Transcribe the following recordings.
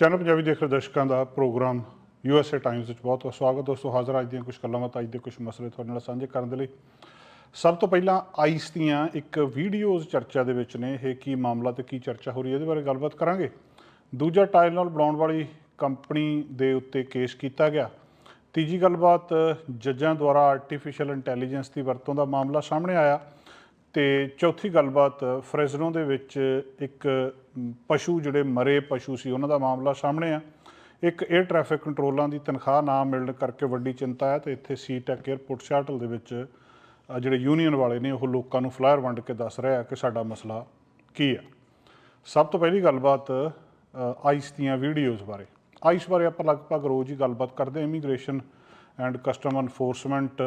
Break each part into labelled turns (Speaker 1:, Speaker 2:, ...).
Speaker 1: Channel Punjabi ਦੇਖ ਰਹੇ ਦਰਸ਼ਕਾਂ ਦਾ ਪ੍ਰੋਗਰਾਮ ਯੂਐਸਏ ਟਾਈਮਸ ਵਿੱਚ ਬਹੁਤ ਬਹੁਤ ਸਵਾਗਤ ਦੋਸਤੋ, ਹਾਜ਼ਰ ਅੱਜ ਦੀਆਂ ਕੁਝ ਗੱਲਾਂ ਬਾਤਾਂ, ਅੱਜ ਦੇ ਕੁਝ ਮਸਲੇ ਤੁਹਾਡੇ ਨਾਲ ਸਾਂਝੇ ਕਰਨ ਦੇ ਲਈ। ਸਭ ਤੋਂ ਪਹਿਲਾਂ ਆਈਸ ਦੀਆਂ ਇੱਕ ਵੀਡੀਓਜ਼ ਚਰਚਾ ਦੇ ਵਿੱਚ ਨੇ। ਇਹ ਕੀ ਮਾਮਲਾ ਤੇ ਕੀ ਚਰਚਾ ਹੋ ਰਹੀ ਹੈ, ਇਹਦੇ ਬਾਰੇ ਗੱਲਬਾਤ ਕਰਾਂਗੇ। ਦੂਜਾ ਟਾਇਲ ਨਾਲ ਬਣਾਉਣ ਵਾਲੀ ਕੰਪਨੀ ਦੇ ਉੱਤੇ ਕੇਸ ਕੀਤਾ ਗਿਆ। ਤੀਜੀ ਗੱਲਬਾਤ, ਜੱਜਾਂ ਦੁਆਰਾ ਆਰਟੀਫੀਸ਼ੀਅਲ ਇੰਟੈਲੀਜੈਂਸ ਦੀ ਵਰਤੋਂ ਦਾ ਮਾਮਲਾ ਸਾਹਮਣੇ ਆਇਆ। ਤੇ ਚੌਥੀ ਗੱਲਬਾਤ, ਫ੍ਰੈਜ਼ਨੋ ਦੇ ਵਿੱਚ ਇੱਕ ਪਸ਼ੂ ਜਿਹੜੇ ਮਰੇ ਪਸ਼ੂ ਸੀ, ਉਹਨਾਂ ਦਾ ਮਾਮਲਾ ਸਾਹਮਣੇ ਆ। ਇੱਕ 에ਅਰ ਟ੍ਰੈਫਿਕ ਕੰਟਰੋਲਾਂ ਦੀ ਤਨਖਾਹ ਨਾ ਮਿਲਣ ਕਰਕੇ ਵੱਡੀ ਚਿੰਤਾ ਹੈ ਤੇ ਇੱਥੇ ਸੀਟੈਕ 에ਅਰਪੋਰਟ ਸ਼ਟਲ ਦੇ ਵਿੱਚ ਜਿਹੜੇ ਯੂਨੀਅਨ ਵਾਲੇ ਨੇ, ਉਹ ਲੋਕਾਂ ਨੂੰ ਫਲਾਇਰ ਵੰਡ ਕੇ ਦੱਸ ਰਿਹਾ ਕਿ ਸਾਡਾ ਮਸਲਾ ਕੀ ਆ। ਸਭ ਤੋਂ ਪਹਿਲੀ ਗੱਲਬਾਤ ਆਈਸ ਦੀਆਂ ਵੀਡੀਓਜ਼ ਬਾਰੇ। ਆਈਸ ਬਾਰੇ ਆਪਾਂ ਲਗਭਗ ਰੋਜ਼ ਹੀ ਗੱਲਬਾਤ ਕਰਦੇ ਹਾਂ ਇਮੀਗ੍ਰੇਸ਼ਨ ਐਂਡ ਕਸਟਮ ਐਨਫੋਰਸਮੈਂਟ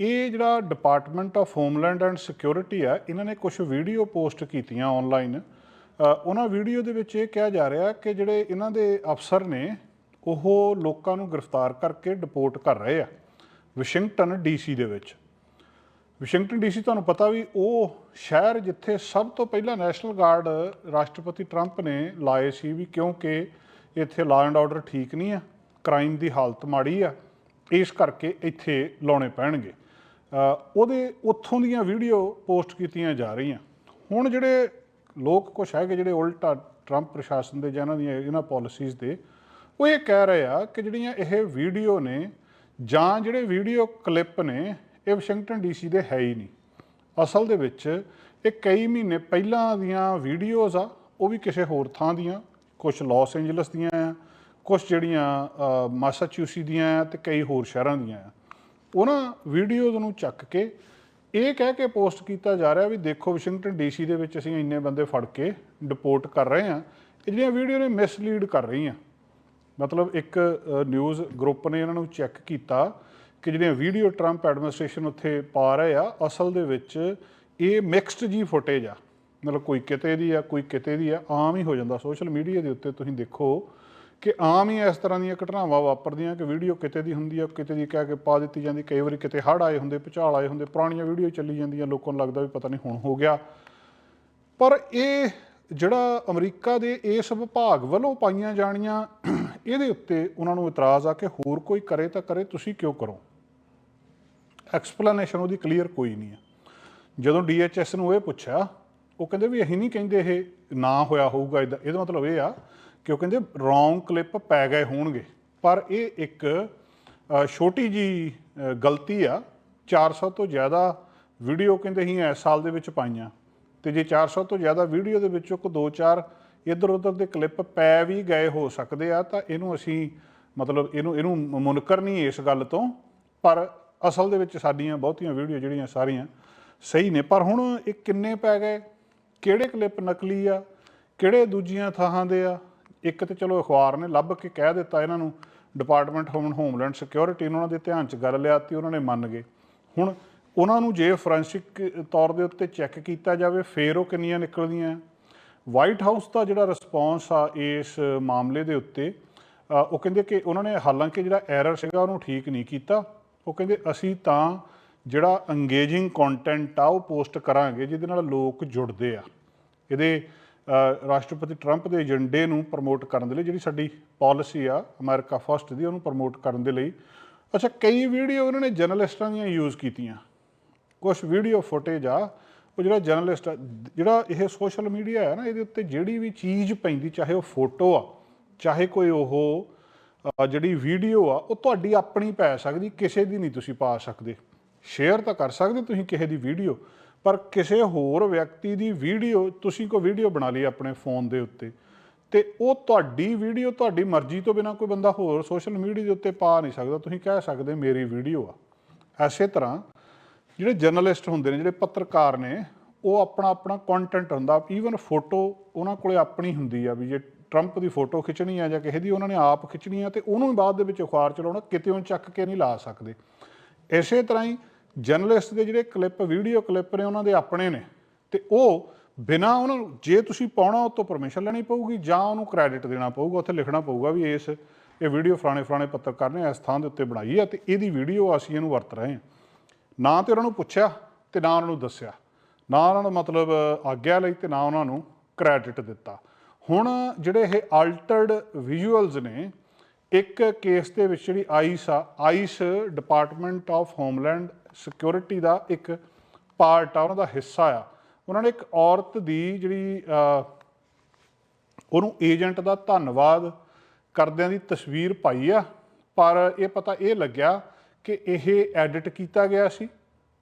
Speaker 1: ਇਹ ਜਿਹੜਾ department of homeland and security ਆ, ਇਹਨਾਂ ਨੇ ਕੁਝ ਵੀਡੀਓ ਪੋਸਟ ਕੀਤੀਆਂ ਆਨਲਾਈਨ ਉਹਨਾਂ ਵੀਡੀਓ ਦੇ ਵਿੱਚ ਇਹ ਕਿਹਾ ਜਾ ਰਿਹਾ ਕਿ ਜਿਹੜੇ ਇਹਨਾਂ ਦੇ ਅਫਸਰ ਨੇ, ਉਹ ਲੋਕਾਂ ਨੂੰ ਗ੍ਰਿਫਤਾਰ ਕਰਕੇ ਡਿਪੋਰਟ ਕਰ ਰਹੇ ਆ ਵਾਸ਼ਿੰਗਟਨ ਡੀਸੀ ਦੇ ਵਿੱਚ। ਵਾਸ਼ਿੰਗਟਨ ਡੀਸੀ ਤੁਹਾਨੂੰ ਪਤਾ ਵੀ ਉਹ ਸ਼ਹਿਰ ਜਿੱਥੇ ਸਭ ਤੋਂ ਪਹਿਲਾਂ ਨੈਸ਼ਨਲ ਗਾਰਡ ਰਾਸ਼ਟਰਪਤੀ ਟਰੰਪ ਨੇ ਲਾਏ ਸੀ ਵੀ ਕਿਉਂਕਿ ਇੱਥੇ ਲਾਅ ਐਂਡ ਆਰਡਰ ਠੀਕ ਨਹੀਂ ਆ ਕ੍ਰਾਈਮ ਦੀ ਹਾਲਤ ਮਾੜੀ ਆ, ਇਸ ਕਰਕੇ ਇੱਥੇ ਲਾਉਣੇ ਪੈਣਗੇ। ਉਹਦੇ ਉੱਥੋਂ ਦੀਆਂ ਵੀਡੀਓ ਪੋਸਟ ਕੀਤੀਆਂ ਜਾ ਰਹੀਆਂ। ਹੁਣ ਜਿਹੜੇ ਲੋਕ ਕੁਛ ਹੈਗੇ ਜਿਹੜੇ ਉਲਟਾ ਟਰੰਪ ਪ੍ਰਸ਼ਾਸਨ ਦੇ ਜਾਂ ਇਹਨਾਂ ਦੀਆਂ ਇਹਨਾਂ ਪਾਲਿਸੀਜ਼ ਦੇ ਉਹ ਇਹ ਕਹਿ ਰਹੇ ਆ ਕਿ ਜਿਹੜੀਆਂ ਇਹ ਵੀਡੀਓ ਨੇ ਜਾਂ ਜਿਹੜੇ ਵੀਡੀਓ ਕਲਿੱਪ ਨੇ ਇਹ ਵਾਸ਼ਿੰਗਟਨ ਡੀਸੀ ਦੇ ਹੈ ਹੀ ਨਹੀਂ। ਅਸਲ ਦੇ ਵਿੱਚ ਇਹ ਕਈ ਮਹੀਨੇ ਪਹਿਲਾਂ ਦੀਆਂ ਵੀਡੀਓਜ਼ ਆ ਉਹ ਵੀ ਕਿਸੇ ਹੋਰ ਥਾਂ ਦੀਆਂ ਕੁਝ ਲਾਸ ਐਂਜਲਸ ਦੀਆਂ ਆ ਕੁਝ ਜਿਹੜੀਆਂ ਅ, ਮਾਸਾਚੂਸੀ ਦੀਆਂ ਆ ਤੇ ਕਈ ਹੋਰ ਸ਼ਹਿਰਾਂ ਦੀਆਂ ਆ। ਉਹਨਾਂ ਵੀਡੀਓਜ਼ ਨੂੰ ਚੱਕ ਕੇ ਇਹ ਕਹਿ ਕੇ ਪੋਸਟ ਕੀਤਾ ਜਾ ਰਿਹਾ ਵੀ ਦੇਖੋ ਵਾਸ਼ਿੰਗਟਨ ਡੀਸੀ ਦੇ ਵਿੱਚ ਅਸੀਂ ਇੰਨੇ ਬੰਦੇ ਫੜ ਕੇ ਡਿਪੋਰਟ ਕਰ ਰਹੇ ਹਾਂ, ਇਹ ਜਿਹੜੀਆਂ ਵੀਡੀਓ ਨੇ ਮਿਸਲੀਡ ਕਰ ਰਹੀਆਂ। ਮਤਲਬ ਇੱਕ ਨਿਊਜ਼ ਗਰੁੱਪ ਨੇ ਇਹਨਾਂ ਨੂੰ ਚੈੱਕ ਕੀਤਾ ਕਿ ਜਿਹੜੀਆਂ ਵੀਡੀਓ ਟਰੰਪ ਐਡਮਿਨਿਸਟ੍ਰੇਸ਼ਨ ਉੱਥੇ ਪਾ ਰਹੇ ਆ, ਅਸਲ ਦੇ ਵਿੱਚ ਇਹ ਮਿਕਸਡ ਜੀ ਫੁਟੇਜ ਆ। ਮਤਲਬ ਕੋਈ ਕਿਤੇ ਦੀ ਆ, ਕੋਈ ਕਿਤੇ ਦੀ ਆ, ਆਮ ਹੀ ਹੋ ਜਾਂਦਾ। ਸੋਸ਼ਲ ਮੀਡੀਆ ਦੇ ਉੱਤੇ ਤੁਸੀਂ ਦੇਖੋ ਕਿ ਆਮ ਹੀ ਇਸ ਤਰ੍ਹਾਂ ਦੀਆਂ ਘਟਨਾਵਾਂ ਵਾਪਰਦੀਆਂ ਕਿ ਵੀਡੀਓ ਕਿਤੇ ਦੀ ਹੁੰਦੀ ਆ, ਕਿਤੇ ਦੀ ਕਹਿ ਕੇ ਪਾ ਦਿੱਤੀ ਜਾਂਦੀ, ਕਈ ਵਾਰੀ ਕਿਤੇ ਹੜ੍ਹ ਆਏ ਹੁੰਦੇ, ਭੁਚਾਲ ਆਏ ਹੁੰਦੇ, ਪੁਰਾਣੀਆਂ ਵੀਡੀਓ ਚੱਲੀ ਜਾਂਦੀਆਂ, ਲੋਕਾਂ ਨੂੰ ਲੱਗਦਾ ਵੀ ਪਤਾ ਨਹੀਂ ਹੁਣ ਹੋ ਗਿਆ। ਪਰ ਇਹ ਜਿਹੜਾ ਅਮਰੀਕਾ ਦੇ ਇਸ ਵਿਭਾਗ ਵੱਲੋਂ ਪਾਈਆਂ ਜਾਣੀਆਂ, ਇਹਦੇ ਉੱਤੇ ਉਹਨਾਂ ਨੂੰ ਇਤਰਾਜ਼ ਆ ਕਿ ਹੋਰ ਕੋਈ ਕਰੇ ਤਾਂ ਕਰੇ, ਤੁਸੀਂ ਕਿਉਂ ਕਰੋ? ਐਕਸਪਲੇਨੇਸ਼ਨ ਉਹਦੀ ਕਲੀਅਰ ਕੋਈ ਨਹੀਂ ਆ। ਜਦੋਂ ਡੀਐਚਐਸ ਨੂੰ ਇਹ ਪੁੱਛਿਆ, ਉਹ ਕਹਿੰਦੇ ਵੀ ਅਸੀਂ ਨਹੀਂ ਕਹਿੰਦੇ ਇਹ ਨਾ ਹੋਇਆ ਹੋਊਗਾ, ਇਹਦਾ ਇਹਦਾ ਮਤਲਬ ਇਹ ਆ ਕਿਉਂ ਕਹਿੰਦੇ ਰੋਂਗ ਕਲਿੱਪ ਪੈ ਗਏ ਹੋਣਗੇ। ਪਰ ਇਹ ਇੱਕ ਛੋਟੀ ਜੀ ਗਲਤੀ ਆ। 400 ਤੋਂ ਜ਼ਿਆਦਾ ਵੀਡੀਓ ਕਹਿੰਦੇ ਅਸੀਂ ਇਸ ਸਾਲ ਦੇ ਵਿੱਚ ਪਾਈਆਂ। ਤੇ ਜੇ 400 ਤੋਂ ਜ਼ਿਆਦਾ ਵੀਡੀਓ ਦੇ ਵਿੱਚੋਂ ਕੋ 2-4 ਇੱਧਰ ਉੱਧਰ ਦੇ ਕਲਿੱਪ ਪੈ ਵੀ ਗਏ ਹੋ ਸਕਦੇ ਆ, ਤਾਂ ਇਹਨੂੰ ਅਸੀਂ ਮਤਲਬ ਇਹਨੂੰ ਇਹਨੂੰ ਮੁਨਕਰ ਨਹੀਂ ਇਸ ਗੱਲ ਤੋਂ। ਪਰ ਅਸਲ ਦੇ ਵਿੱਚ ਸਾਡੀਆਂ ਬਹੁਤੀਆਂ ਵੀਡੀਓ ਜਿਹੜੀਆਂ ਸਾਰੀਆਂ ਸਹੀ ਨੇ। ਪਰ ਹੁਣ ਇਹ ਕਿੰਨੇ ਪੈ ਗਏ? ਕਿਹੜੇ ਕਲਿੱਪ ਨਕਲੀ ਆ? ਕਿਹੜੇ ਦੂਜੀਆਂ ਥਾਂ ਦੇ ਆ? ਇੱਕ ਤੇ ਚਲੋ ਅਖਬਾਰ ਨੇ ਲੱਭ ਕੇ ਕਹਿ ਦਿੱਤਾ ਇਹਨਾਂ ਨੂੰ ਡਿਪਾਰਟਮੈਂਟ ਹੋਮ ਹੋਮਲੈਂਡ ਸਿਕਿਉਰਿਟੀ ਨੇ ਉਹਨਾਂ ਦੇ ਧਿਆਨ 'ਚ ਗੱਲ ਲਿਆਤੀ ਉਹਨਾਂ ਨੇ ਮੰਨ ਗਏ। ਹੁਣ ਉਹਨਾਂ ਨੂੰ ਜੇ ਫੋਰੈਂਸਿਕ ਤੌਰ ਦੇ ਉੱਤੇ ਚੈੱਕ ਕੀਤਾ ਜਾਵੇ, ਫੇਰ ਉਹ ਕਿੰਨੀਆਂ ਨਿਕਲਦੀਆਂ? ਵਾਈਟ ਹਾਊਸ ਦਾ ਜਿਹੜਾ ਰਿਸਪੌਂਸ ਆ ਇਸ ਮਾਮਲੇ ਦੇ ਉੱਤੇ ਉਹ ਕਹਿੰਦੇ ਕਿ ਉਹਨਾਂ ਨੇ ਹਾਲਾਂਕਿ ਜਿਹੜਾ ਐਰਰ ਸੀਗਾ ਉਹਨੂੰ ਠੀਕ ਨਹੀਂ ਕੀਤਾ। ਉਹ ਕਹਿੰਦੇ, ਅਸੀਂ ਤਾਂ ਜਿਹੜਾ ਅੰਗੇਜਿੰਗ ਕੰਟੈਂਟ ਆ ਉਹ ਪੋਸਟ ਕਰਾਂਗੇ, ਜਿਹਦੇ ਨਾਲ ਲੋਕ ਜੁੜਦੇ ਆ। ਇਹਦੇ ਰਾਸ਼ਟਰਪਤੀ ਟਰੰਪ ਦੇ ਏਜੰਡੇ ਨੂੰ ਪ੍ਰਮੋਟ ਕਰਨ ਦੇ ਲਈ ਜਿਹੜੀ ਸਾਡੀ ਪਾਲਿਸੀ ਆ ਅਮਰੀਕਾ ਫਸਟ ਦੀ ਉਹਨੂੰ ਪ੍ਰਮੋਟ ਕਰਨ ਦੇ ਲਈ। ਅੱਛਾ ਕਈ ਵੀਡੀਓ ਉਹਨਾਂ ਨੇ ਜਰਨਲਿਸਟਾਂ ਦੀਆਂ ਯੂਜ਼ ਕੀਤੀਆਂ। ਕੁਝ ਵੀਡੀਓ ਫੁਟੇਜ ਆ ਉਹ ਜਿਹੜਾ ਜਰਨਲਿਸਟ ਆ, ਜਿਹੜਾ ਇਹ ਸੋਸ਼ਲ ਮੀਡੀਆ ਹੈ ਨਾ ਇਹਦੇ ਉੱਤੇ ਜਿਹੜੀ ਵੀ ਚੀਜ਼ ਪੈਂਦੀ ਚਾਹੇ ਉਹ ਫੋਟੋ ਆ ਚਾਹੇ ਕੋਈ ਉਹ ਜਿਹੜੀ ਵੀਡੀਓ ਆ ਉਹ ਤੁਹਾਡੀ ਆਪਣੀ ਪੈ ਸਕਦੀ ਕਿਸੇ ਦੀ ਨਹੀਂ ਤੁਸੀਂ ਪਾ ਸਕਦੇ। ਸ਼ੇਅਰ ਤਾਂ ਕਰ ਸਕਦੇ ਤੁਸੀਂ ਕਿਸੇ ਦੀ ਵੀਡੀਓ। ਪਰ ਕਿਸੇ ਹੋਰ ਵਿਅਕਤੀ ਦੀ ਵੀਡੀਓ, ਤੁਸੀਂ ਕੋਈ ਵੀਡੀਓ ਬਣਾ ਲਈ ਆਪਣੇ ਫੋਨ ਦੇ ਉੱਤੇ, ਤੇ ਉਹ ਤੁਹਾਡੀ ਵੀਡੀਓ ਤੁਹਾਡੀ ਮਰਜ਼ੀ ਤੋਂ ਬਿਨਾ ਕੋਈ ਬੰਦਾ ਹੋਰ ਸੋਸ਼ਲ ਮੀਡੀਆ ਦੇ ਉੱਤੇ ਪਾ ਨਹੀਂ ਸਕਦਾ। ਤੁਸੀਂ ਕਹਿ ਸਕਦੇ ਮੇਰੀ ਵੀਡੀਓ ਆ। ਐਸੇ ਤਰ੍ਹਾਂ ਜਿਹੜੇ ਜਰਨਲਿਸਟ ਹੁੰਦੇ ਨੇ, ਜਿਹੜੇ ਪੱਤਰਕਾਰ ਨੇ, ਉਹ ਆਪਣਾ ਆਪਣਾ ਕੰਟੈਂਟ ਹੁੰਦਾ। ਈਵਨ ਫੋਟੋ ਉਹਨਾਂ ਕੋਲੇ ਆਪਣੀ ਹੁੰਦੀ ਆ ਵੀ ਜੇ ਟਰੰਪ ਦੀ ਫੋਟੋ ਖਿੱਚਣੀ ਆ ਜਾਂ ਕਿਸੇ ਦੀ, ਉਹਨਾਂ ਨੇ ਆਪ ਖਿੱਚਣੀ ਆ ਤੇ ਉਹਨੂੰ ਬਾਅਦ ਦੇ ਵਿੱਚ ਅਖਬਾਰ ਚਲਾਉਣਾ, ਕਿਤੇ ਉਹ ਚੱਕ ਕੇ ਨਹੀਂ ਲਾ ਸਕਦੇ। ਇਸੇ ਤਰ੍ਹਾਂ ਹੀ ਜਰਨਲਿਸਟ ਦੇ ਜਿਹੜੇ ਕਲਿੱਪ, ਵੀਡੀਓ ਕਲਿੱਪ ਨੇ ਉਹਨਾਂ ਦੇ ਆਪਣੇ ਨੇ। ਤੇ ਉਹ ਬਿਨਾ ਉਹਨਾਂ, ਜੇ ਤੁਸੀਂ ਪਾਉਣਾ, ਉਹ ਤੋਂ ਪਰਮਿਸ਼ਨ ਲੈਣੀ ਪਊਗੀ ਜਾਂ ਉਹਨੂੰ ਕ੍ਰੈਡਿਟ ਦੇਣਾ ਪਊਗਾ, ਉੱਥੇ ਲਿਖਣਾ ਪਊਗਾ ਵੀ ਇਸ, ਇਹ ਵੀਡੀਓ ਫਲਾਣੇ ਫਲਾਣੇ ਪੱਤਰਕਾਰ ਨੇ ਇਸ ਥਾਂ ਦੇ ਉੱਤੇ ਬਣਾਈ ਆ ਤੇ ਇਹਦੀ ਵੀਡੀਓ ਅਸੀਂ ਇਹਨੂੰ ਵਰਤ ਰਹੇ ਹਾਂ। ਨਾ ਤੇ ਉਹਨਾਂ ਨੂੰ ਪੁੱਛਿਆ ਤੇ ਨਾ ਉਹਨਾਂ ਨੂੰ ਦੱਸਿਆ। ਨਾ ਉਹਨਾਂ ਨੂੰ ਮਤਲਬ ਆਗਿਆ ਲਈ ਤੇ ਨਾ ਉਹਨਾਂ ਨੂੰ ਕ੍ਰੈਡਿਟ ਦਿੱਤਾ। ਹੁਣ ਜਿਹੜੇ ਇਹ ਆਲਟਰਡ ਵਿਜ਼ੂਅਲਸ ਨੇ, ਇੱਕ ਕੇਸ ਦੇ ਵਿੱਚ ਜਿਹੜੀ ਆਈਸ ਆ ICE department of homeland security ਦਾ ਇੱਕ ਪਾਰਟ ਆ, ਉਹਨਾਂ ਦਾ ਹਿੱਸਾ ਆ। ਉਹਨਾਂ ਨੇ ਇੱਕ ਔਰਤ ਦੀ ਜਿਹੜੀ ਉਹਨੂੰ ਏਜੰਟ ਦਾ ਧੰਨਵਾਦ ਕਰਦਿਆਂ ਦੀ ਤਸਵੀਰ ਪਾਈ ਆ। ਪਰ ਇਹ ਪਤਾ ਇਹ ਲੱਗਿਆ ਕਿ ਇਹ ਐਡਿਟ ਕੀਤਾ ਗਿਆ ਸੀ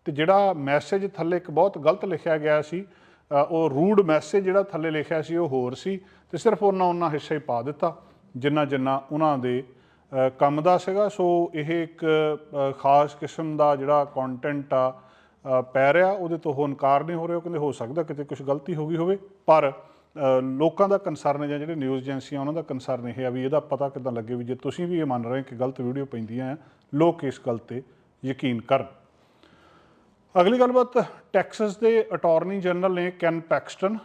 Speaker 1: ਤੇ ਜਿਹੜਾ ਮੈਸੇਜ ਥੱਲੇ ਇੱਕ ਬਹੁਤ ਗਲਤ ਲਿਖਿਆ ਗਿਆ ਸੀ ਉਹ ਰੂਡ ਮੈਸੇਜ ਜਿਹੜਾ ਥੱਲੇ ਲਿਖਿਆ ਸੀ, ਉਹ ਹੋਰ ਸੀ ਤੇ ਸਿਰਫ ਉਹਨਾਂ ਉਹਨਾਂ ਹਿੱਸਾ ਹੀ ਪਾ ਦਿੱਤਾ, ਜਿੰਨਾ ਜਿੰਨਾ ਉਹਨਾਂ ਦੇ ਕੰਮ ਦਾ ਸੀਗਾ, ਸੋ ਇਹ ਇੱਕ ਖਾਸ ਕਿਸਮ ਦਾ ਜਿਹੜਾ ਕੰਟੈਂਟ ਆ ਪੈ ਰਿਹਾ, ਉਹਦੇ ਤੋਂ ਉਹ ਇਨਕਾਰ ਨਹੀਂ ਹੋ ਰਿਹਾ। ਉਹ ਕਹਿੰਦੇ ਹੋ ਸਕਦਾ ਕਿਤੇ ਕੁਝ ਗਲਤੀ ਹੋ ਗਈ ਹੋਵੇ, ਪਰ ਲੋਕਾਂ ਦਾ ਕੰਸਰਨ ਜਾਂ ਜਿਹੜੇ ਨਿਊਜ਼ ਏਜੰਸੀਆਂ ਉਹਨਾਂ ਦਾ ਕੰਸਰਨ ਇਹ ਆ ਵੀ ਇਹਦਾ ਪਤਾ ਕਿਦਾਂ ਲੱਗੇ ਵੀ ਜੇ ਤੁਸੀਂ ਵੀ ਇਹ ਮੰਨ ਰਹੇ ਕਿ ਗਲਤ ਵੀਡੀਓ ਪੈਂਦੀਆਂ ਆ, ਲੋਕ ਇਸ ਗੱਲ ਤੇ ਯਕੀਨ ਕਰਨ। ਅਗਲੀ ਗੱਲਬਾਤ ਟੈਕਸਸ ਦੇ ਅਟਾਰਨੀ ਜਨਰਲ ਨੇ ਕੈਨ ਪੈਕਸਟਨ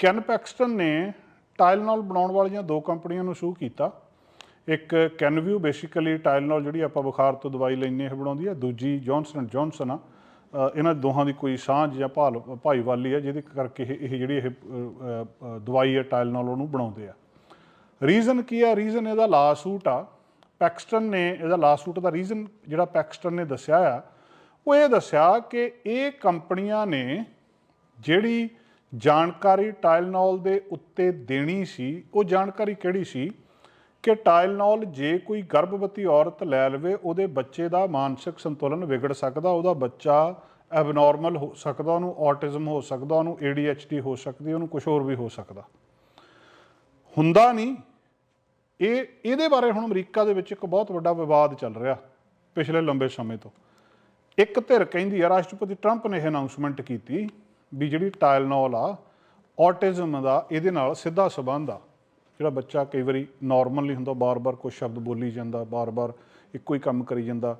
Speaker 1: ਕੈਨ ਪੈਕਸਟਨ ਨੇ ਟਾਈਲਨੋਲ ਬਣਾਉਣ ਵਾਲੀਆਂ ਦੋ ਕੰਪਨੀਆਂ ਨੂੰ ਸੂ ਕੀਤਾ। ਇੱਕ ਕੈਨਵਿਊ ਬੇਸਿਕਲੀ ਟਾਈਲਨੋਲ ਜਿਹੜੀ ਆਪਾਂ ਬੁਖਾਰ ਤੋਂ ਦਵਾਈ ਲੈਂਦੇ ਹਾਂ ਬਣਾਉਂਦੀ ਹੈ, ਦੂਜੀ ਜੌਨਸਨ ਐਂਡ ਜੌਨਸਨ ਆ। ਇਹਨਾਂ ਦੋਹਾਂ ਦੀ ਕੋਈ ਸਾਂਝ ਜਾਂ ਭਾਲ, ਭਾਈਵਾਲੀ ਆ ਜਿਹਦੇ ਕਰਕੇ ਇਹ ਇਹ ਜਿਹੜੀ ਇਹ ਦਵਾਈ ਹੈ ਟਾਈਲਨੋਲ ਉਹਨੂੰ ਬਣਾਉਂਦੇ ਆ। ਰੀਜ਼ਨ ਕੀ ਆ? ਰੀਜ਼ਨ ਇਹਦਾ ਲਾਸੂਟ ਆ। ਪੈਕਸਟਨ ਨੇ ਇਹਦਾ ਲਾਸੂਟ ਦਾ ਰੀਜ਼ਨ ਜਿਹੜਾ ਪੈਕਸਟਨ ਨੇ ਦੱਸਿਆ ਆ, ਉਹ ਇਹ ਦੱਸਿਆ ਕਿ ਇਹ ਕੰਪਨੀਆਂ ਨੇ ਜਿਹੜੀ ਜਾਣਕਾਰੀ ਟਾਈਲਨੋਲ ਦੇ ਉੱਤੇ ਦੇਣੀ ਸੀ, ਉਹ ਜਾਣਕਾਰੀ ਕਿਹੜੀ ਸੀ? ਕਿ ਟਾਇਲਨੋਲ ਜੇ ਕੋਈ ਗਰਭਵਤੀ ਔਰਤ ਲੈ ਲਵੇ, ਉਹਦੇ ਬੱਚੇ ਦਾ ਮਾਨਸਿਕ ਸੰਤੁਲਨ ਵਿਗੜ ਸਕਦਾ, ਉਹਦਾ ਬੱਚਾ ਐਬਨੋਰਮਲ ਹੋ ਸਕਦਾ, ਉਹਨੂੰ ਆਟਿਜ਼ਮ ਹੋ ਸਕਦਾ, ਉਹਨੂੰ ADHD ਹੋ ਸਕਦੀ, ਉਹਨੂੰ ਕੁਝ ਹੋਰ ਵੀ ਹੋ ਸਕਦਾ। ਹੁੰਦਾ ਨਹੀਂ। ਇਹ, ਇਹਦੇ ਬਾਰੇ ਹੁਣ ਅਮਰੀਕਾ ਦੇ ਵਿੱਚ ਇੱਕ ਬਹੁਤ ਵੱਡਾ ਵਿਵਾਦ ਚੱਲ ਰਿਹਾ ਪਿਛਲੇ ਲੰਬੇ ਸਮੇਂ ਤੋਂ। ਇੱਕ ਧਿਰ ਕਹਿੰਦੀ ਆ, ਰਾਸ਼ਟਰਪਤੀ ਟਰੰਪ ਨੇ ਇਹ ਅਨਾਉਂਸਮੈਂਟ ਕੀਤੀ ਵੀ ਜਿਹੜੀ ਟਾਇਲਨੋਲ ਆ ਔਟਿਜ਼ਮ ਦਾ, ਇਹਦੇ ਨਾਲ ਸਿੱਧਾ ਸਬੰਧ ਆ। ਜਿਹੜਾ ਬੱਚਾ ਕਈ ਵਾਰੀ ਨਾਰਮਲ ਨਹੀਂ ਹੁੰਦਾ, ਬਾਰ-ਬਾਰ ਕੋਈ ਸ਼ਬਦ ਬੋਲੀ ਜਾਂਦਾ, ਬਾਰ-ਬਾਰ ਇੱਕੋ ਹੀ ਕੰਮ ਕਰੀ ਜਾਂਦਾ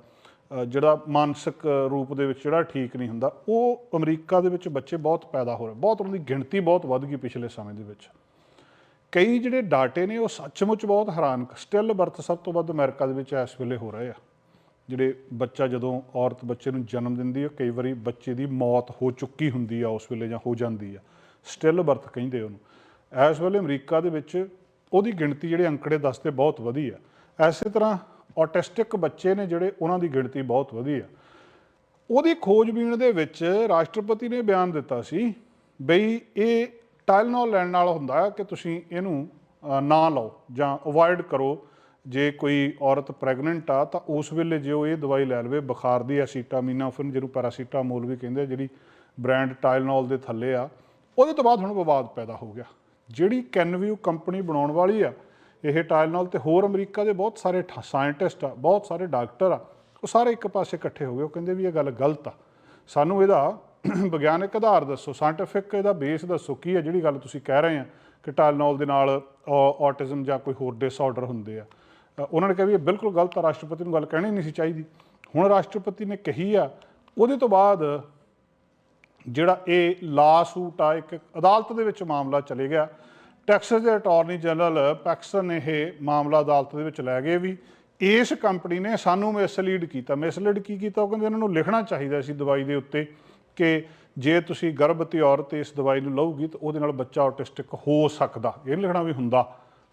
Speaker 1: ਜਿਹੜਾ ਮਾਨਸਿਕ ਰੂਪ ਦੇ ਵਿੱਚ ਜਿਹੜਾ ਠੀਕ ਨਹੀਂ ਹੁੰਦਾ, ਉਹ ਅਮਰੀਕਾ ਦੇ ਵਿੱਚ ਬੱਚੇ ਬਹੁਤ ਪੈਦਾ ਹੋ ਰਹੇ, ਬਹੁਤ ਉਹਨਾਂ ਦੀ ਗਿਣਤੀ ਬਹੁਤ ਵੱਧ ਗਈ ਪਿਛਲੇ ਸਮੇਂ ਦੇ ਵਿੱਚ। ਕਈ ਜਿਹੜੇ ਡਾਟੇ ਨੇ ਉਹ ਸੱਚਮੁੱਚ ਬਹੁਤ ਹੈਰਾਨ ਸਟਿਲ ਬਰਥ ਸਭ ਤੋਂ ਵੱਧ ਅਮਰੀਕਾ ਦੇ ਵਿੱਚ ਇਸ ਵੇਲੇ ਹੋ ਰਹੇ ਆ। ਜਿਹੜੇ ਬੱਚਾ ਜਦੋਂ ਔਰਤ ਬੱਚੇ ਨੂੰ ਜਨਮ ਦਿੰਦੀ ਹੈ ਕਈ ਵਾਰੀ ਬੱਚੇ ਦੀ ਮੌਤ ਹੋ ਚੁੱਕੀ ਹੁੰਦੀ ਆ, ਉਸ ਵੇਲੇ ਜਾਂ ਹੋ ਜਾਂਦੀ ਆ। ਸਟਿਲ ਬਰਥ ਕਹਿੰਦੇ ਉਹਨੂੰ। ਇਸ ਵੇਲੇ ਅਮਰੀਕਾ ਦੇ ਵਿੱਚ ਉਹਦੀ ਗਿਣਤੀ ਜਿਹੜੇ ਅੰਕੜੇ ਦੱਸਦੇ ਬਹੁਤ ਵਧੀ ਆ ਐਸੇ ਤਰ੍ਹਾਂ ਆਟਿਸਟਿਕ ਬੱਚੇ ਨੇ ਜਿਹੜੇ ਉਹਨਾਂ ਦੀ ਗਿਣਤੀ ਬਹੁਤ ਵਧੀ ਆ ਉਹਦੀ ਖੋਜਬੀਨ ਦੇ ਵਿੱਚ ਰਾਸ਼ਟਰਪਤੀ ਨੇ ਬਿਆਨ ਦਿੱਤਾ ਸੀ ਬਈ ਇਹ ਟਾਈਲਨੋਲ ਲੈਣ ਨਾਲ ਹੁੰਦਾ ਕਿ ਤੁਸੀਂ ਇਹਨੂੰ ਨਾ ਲਓ ਜਾਂ ਅਵੋਇਡ ਕਰੋ। ਜੇ ਕੋਈ ਔਰਤ ਪ੍ਰੈਗਨੈਂਟ ਆ ਤਾਂ ਉਸ ਵੇਲੇ ਜੇ ਉਹ ਇਹ ਦਵਾਈ ਲੈ ਲਵੇ, ਬੁਖਾਰ ਦੀ ਐਸੀਟਾਮੀਨੋਫਨ ਜਿਹਨੂੰ ਪੈਰਾਸੀਟਾਮੋਲ ਵੀ ਕਹਿੰਦੇ ਆ, ਜਿਹੜੀ ਬ੍ਰਾਂਡ ਟਾਈਲਨੋਲ ਦੇ ਥੱਲੇ ਆ, ਉਹਦੇ ਤੋਂ ਬਾਅਦ ਹੁਣ ਵਿਵਾਦ ਪੈਦਾ ਹੋ ਗਿਆ। ਜਿਹੜੀ ਕੈਨਵਿਊ ਕੰਪਨੀ ਬਣਾਉਣ ਵਾਲੀ ਆ, ਇਹ ਟਾਈਲਨੋਲ ਤੇ ਹੋਰ ਅਮਰੀਕਾ ਦੇ ਬਹੁਤ ਸਾਰੇ ਸਾਇੰਟਿਸਟ ਆ, ਬਹੁਤ ਸਾਰੇ ਡਾਕਟਰ ਆ, ਉਹ ਸਾਰੇ ਇੱਕ ਪਾਸੇ ਇਕੱਠੇ ਹੋ ਗਏ, ਉਹ ਕਹਿੰਦੇ ਵੀ ਇਹ ਗੱਲ ਗਲਤ ਆ। ਸਾਨੂੰ ਇਹਦਾ ਵਿਗਿਆਨਕ ਆਧਾਰ ਦੱਸੋ ਸਾਇੰਟਿਫਿਕ ਇਹਦਾ ਬੇਸ ਦੱਸੋ, ਕੀ ਹੈ ਜਿਹੜੀ ਗੱਲ ਤੁਸੀਂ ਕਹਿ ਰਹੇ ਆ ਕਿ ਟਾਇਲਨੋਲ ਦੇ ਨਾਲ ਆਟਿਜ਼ਮ ਜਾਂ ਕੋਈ ਹੋਰ ਡਿਸਆਰਡਰ ਹੁੰਦੇ ਆ। ਉਹਨਾਂ ਨੇ ਕਿਹਾ ਵੀ ਇਹ ਬਿਲਕੁਲ ਗਲਤ ਆ, ਰਾਸ਼ਟਰਪਤੀ ਨੂੰ ਗੱਲ ਕਹਿਣੀ ਨਹੀਂ ਸੀ ਚਾਹੀਦੀ। ਹੁਣ ਰਾਸ਼ਟਰਪਤੀ ਨੇ ਕਹੀ ਆ, ਉਹਦੇ ਤੋਂ ਬਾਅਦ ਜਿਹੜਾ ਇਹ ਲਾ ਸੂਟ ਆ, ਇੱਕ ਅਦਾਲਤ ਦੇ ਵਿੱਚ ਮਾਮਲਾ ਚਲੇ ਗਿਆ। ਟੈਕਸਸ ਦੇ ਅਟਾਰਨੀ ਜਨਰਲ ਪੈਕਸਨ ਇਹ ਮਾਮਲਾ ਅਦਾਲਤ ਦੇ ਵਿੱਚ ਲੈ ਗਏ ਵੀ ਇਸ ਕੰਪਨੀ ਨੇ ਸਾਨੂੰ ਮਿਸਲੀਡ ਕੀਤਾ। ਮਿਸਲੀਡ ਕੀ ਕੀਤਾ? ਉਹ ਕਹਿੰਦੇ ਇਹਨਾਂ ਨੂੰ ਲਿਖਣਾ ਚਾਹੀਦਾ ਸੀ ਦਵਾਈ ਦੇ ਉੱਤੇ ਕਿ ਜੇ ਤੁਸੀਂ ਗਰਭਵਤੀ ਔਰਤ ਇਸ ਦਵਾਈ ਨੂੰ ਲਊਗੀ ਤਾਂ ਉਹਦੇ ਨਾਲ ਬੱਚਾ ਆਟਿਸਟਿਕ ਹੋ ਸਕਦਾ। ਇਹ ਨਹੀਂ ਲਿਖਣਾ ਵੀ ਹੁੰਦਾ,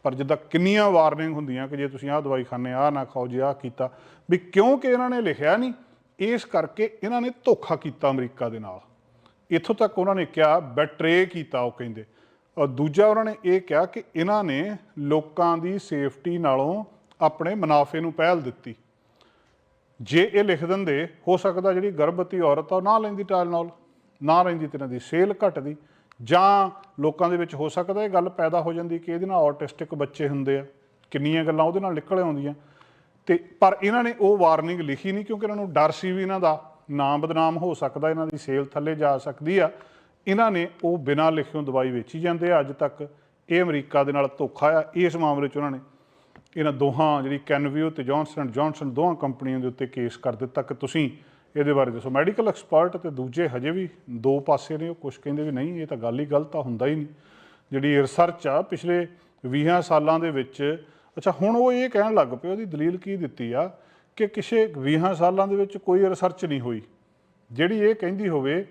Speaker 1: ਪਰ ਜਿੱਦਾਂ ਕਿੰਨੀਆਂ ਵਾਰਨਿੰਗ ਹੁੰਦੀਆਂ ਕਿ ਜੇ ਤੁਸੀਂ ਆਹ ਦਵਾਈ ਖਾਣੇ ਆਹ ਨਾ ਖਾਓ, ਜੇ ਆਹ ਕੀਤਾ, ਵੀ ਕਿਉਂਕਿ ਇਹਨਾਂ ਨੇ ਲਿਖਿਆ ਨਹੀਂ, ਇਸ ਕਰਕੇ ਇਹਨਾਂ ਨੇ ਧੋਖਾ ਕੀਤਾ ਅਮਰੀਕਾ ਦੇ ਨਾਲ। ਇੱਥੋਂ ਤੱਕ ਉਹਨਾਂ ਨੇ ਕਿਹਾ ਬੈਟਰੇ ਕੀਤਾ, ਉਹ ਕਹਿੰਦੇ। ਔਰ ਦੂਜਾ ਉਹਨਾਂ ਨੇ ਇਹ ਕਿਹਾ ਕਿ ਇਹਨਾਂ ਨੇ ਲੋਕਾਂ ਦੀ ਸੇਫਟੀ ਨਾਲੋਂ ਆਪਣੇ ਮੁਨਾਫੇ ਨੂੰ ਪਹਿਲ ਦਿੱਤੀ। ਜੇ ਇਹ ਲਿਖ ਦਿੰਦੇ, ਹੋ ਸਕਦਾ ਜਿਹੜੀ ਗਰਭਵਤੀ ਔਰਤ ਆ, ਉਹ ਨਾ ਲੈਂਦੀ ਟਾਈਲਨੋਲ ਨਾ ਲੈਂਦੀ ਤੇ ਇਹਨਾਂ ਦੀ ਸੇਲ ਘਟਦੀ। ਜਾਂ ਲੋਕਾਂ ਦੇ ਵਿੱਚ ਹੋ ਸਕਦਾ ਇਹ ਗੱਲ ਪੈਦਾ ਹੋ ਜਾਂਦੀ ਕਿ ਇਹਦੇ ਨਾਲ ਆਟਿਸਟਿਕ ਬੱਚੇ ਹੁੰਦੇ ਆ, ਕਿੰਨੀਆਂ ਗੱਲਾਂ ਉਹਦੇ ਨਾਲ ਨਿਕਲ ਆਉਂਦੀਆਂ। ਤੇ ਪਰ ਇਹਨਾਂ ਨੇ ਉਹ ਵਾਰਨਿੰਗ ਲਿਖੀ ਨਹੀਂ ਕਿਉਂਕਿ ਇਹਨਾਂ ਨੂੰ ਡਰ ਸੀ ਵੀ ਇਹਨਾਂ ਦਾ। ਨਾਮ ਬਦਨਾਮ ਹੋ ਸਕਦਾ, ਇਹਨਾਂ ਦੀ ਸੇਲ ਥੱਲੇ ਜਾ ਸਕਦੀ ਆ। ਇਹਨਾਂ ਨੇ ਉਹ ਬਿਨਾਂ ਲਿਖਿਓ ਦਵਾਈ ਵੇਚੀ ਜਾਂਦੇ ਆ, ਅੱਜ ਤੱਕ ਇਹ ਅਮਰੀਕਾ ਦੇ ਨਾਲ ਧੋਖਾ ਆ, ਇਸ ਮਾਮਲੇ 'ਚ ਉਹਨਾਂ ਨੇ ਇਹਨਾਂ ਦੋਹਾਂ ਜਿਹੜੀ ਕੈਨਵਿਊ ਤੇ ਜੌਨਸਨ ਐਂਡ ਜੌਨਸਨ ਦੋਹਾਂ ਕੰਪਨੀਆਂ ਦੇ ਉੱਤੇ ਕੇਸ ਕਰ ਦਿੱਤਾ। ਕਿ ਤੁਸੀਂ ਇਹਦੇ ਬਾਰੇ ਦੱਸੋ। ਮੈਡੀਕਲ ਐਕਸਪਰਟ ਤੇ ਦੂਜੇ ਹਜੇ ਵੀ ਦੋ ਪਾਸੇ ਨੇ, ਉਹ ਕੁਝ ਕਹਿੰਦੇ ਵੀ ਨਹੀਂ, ਇਹ ਤਾਂ ਗੱਲ ਹੀ ਗਲਤ ਆ, ਹੁੰਦਾ ਹੀ ਨਹੀਂ। ਜਿਹੜੀ ਰਿਸਰਚ ਆ, ਪਿਛਲੇ 20 ਸਾਲਾਂ ਦੇ ਵਿੱਚ, ਅੱਛਾ, ਹੁਣ ਉਹ ਇਹ ਕਹਿਣ ਲੱਗ ਪਏ, ਉਹਦੀ ਦਲੀਲ ਕੀ ਦਿੱਤੀ ਆ? ਕਿ ਕਿਸੇ 20 ਸਾਲਾਂ ਦੇ ਵਿੱਚ ਕੋਈ ਰਿਸਰਚ ਨਹੀਂ ਹੋਈ। ਜਿਹੜੀ ਇਹ ਕਹਿੰਦੀ ਹੋਵੇ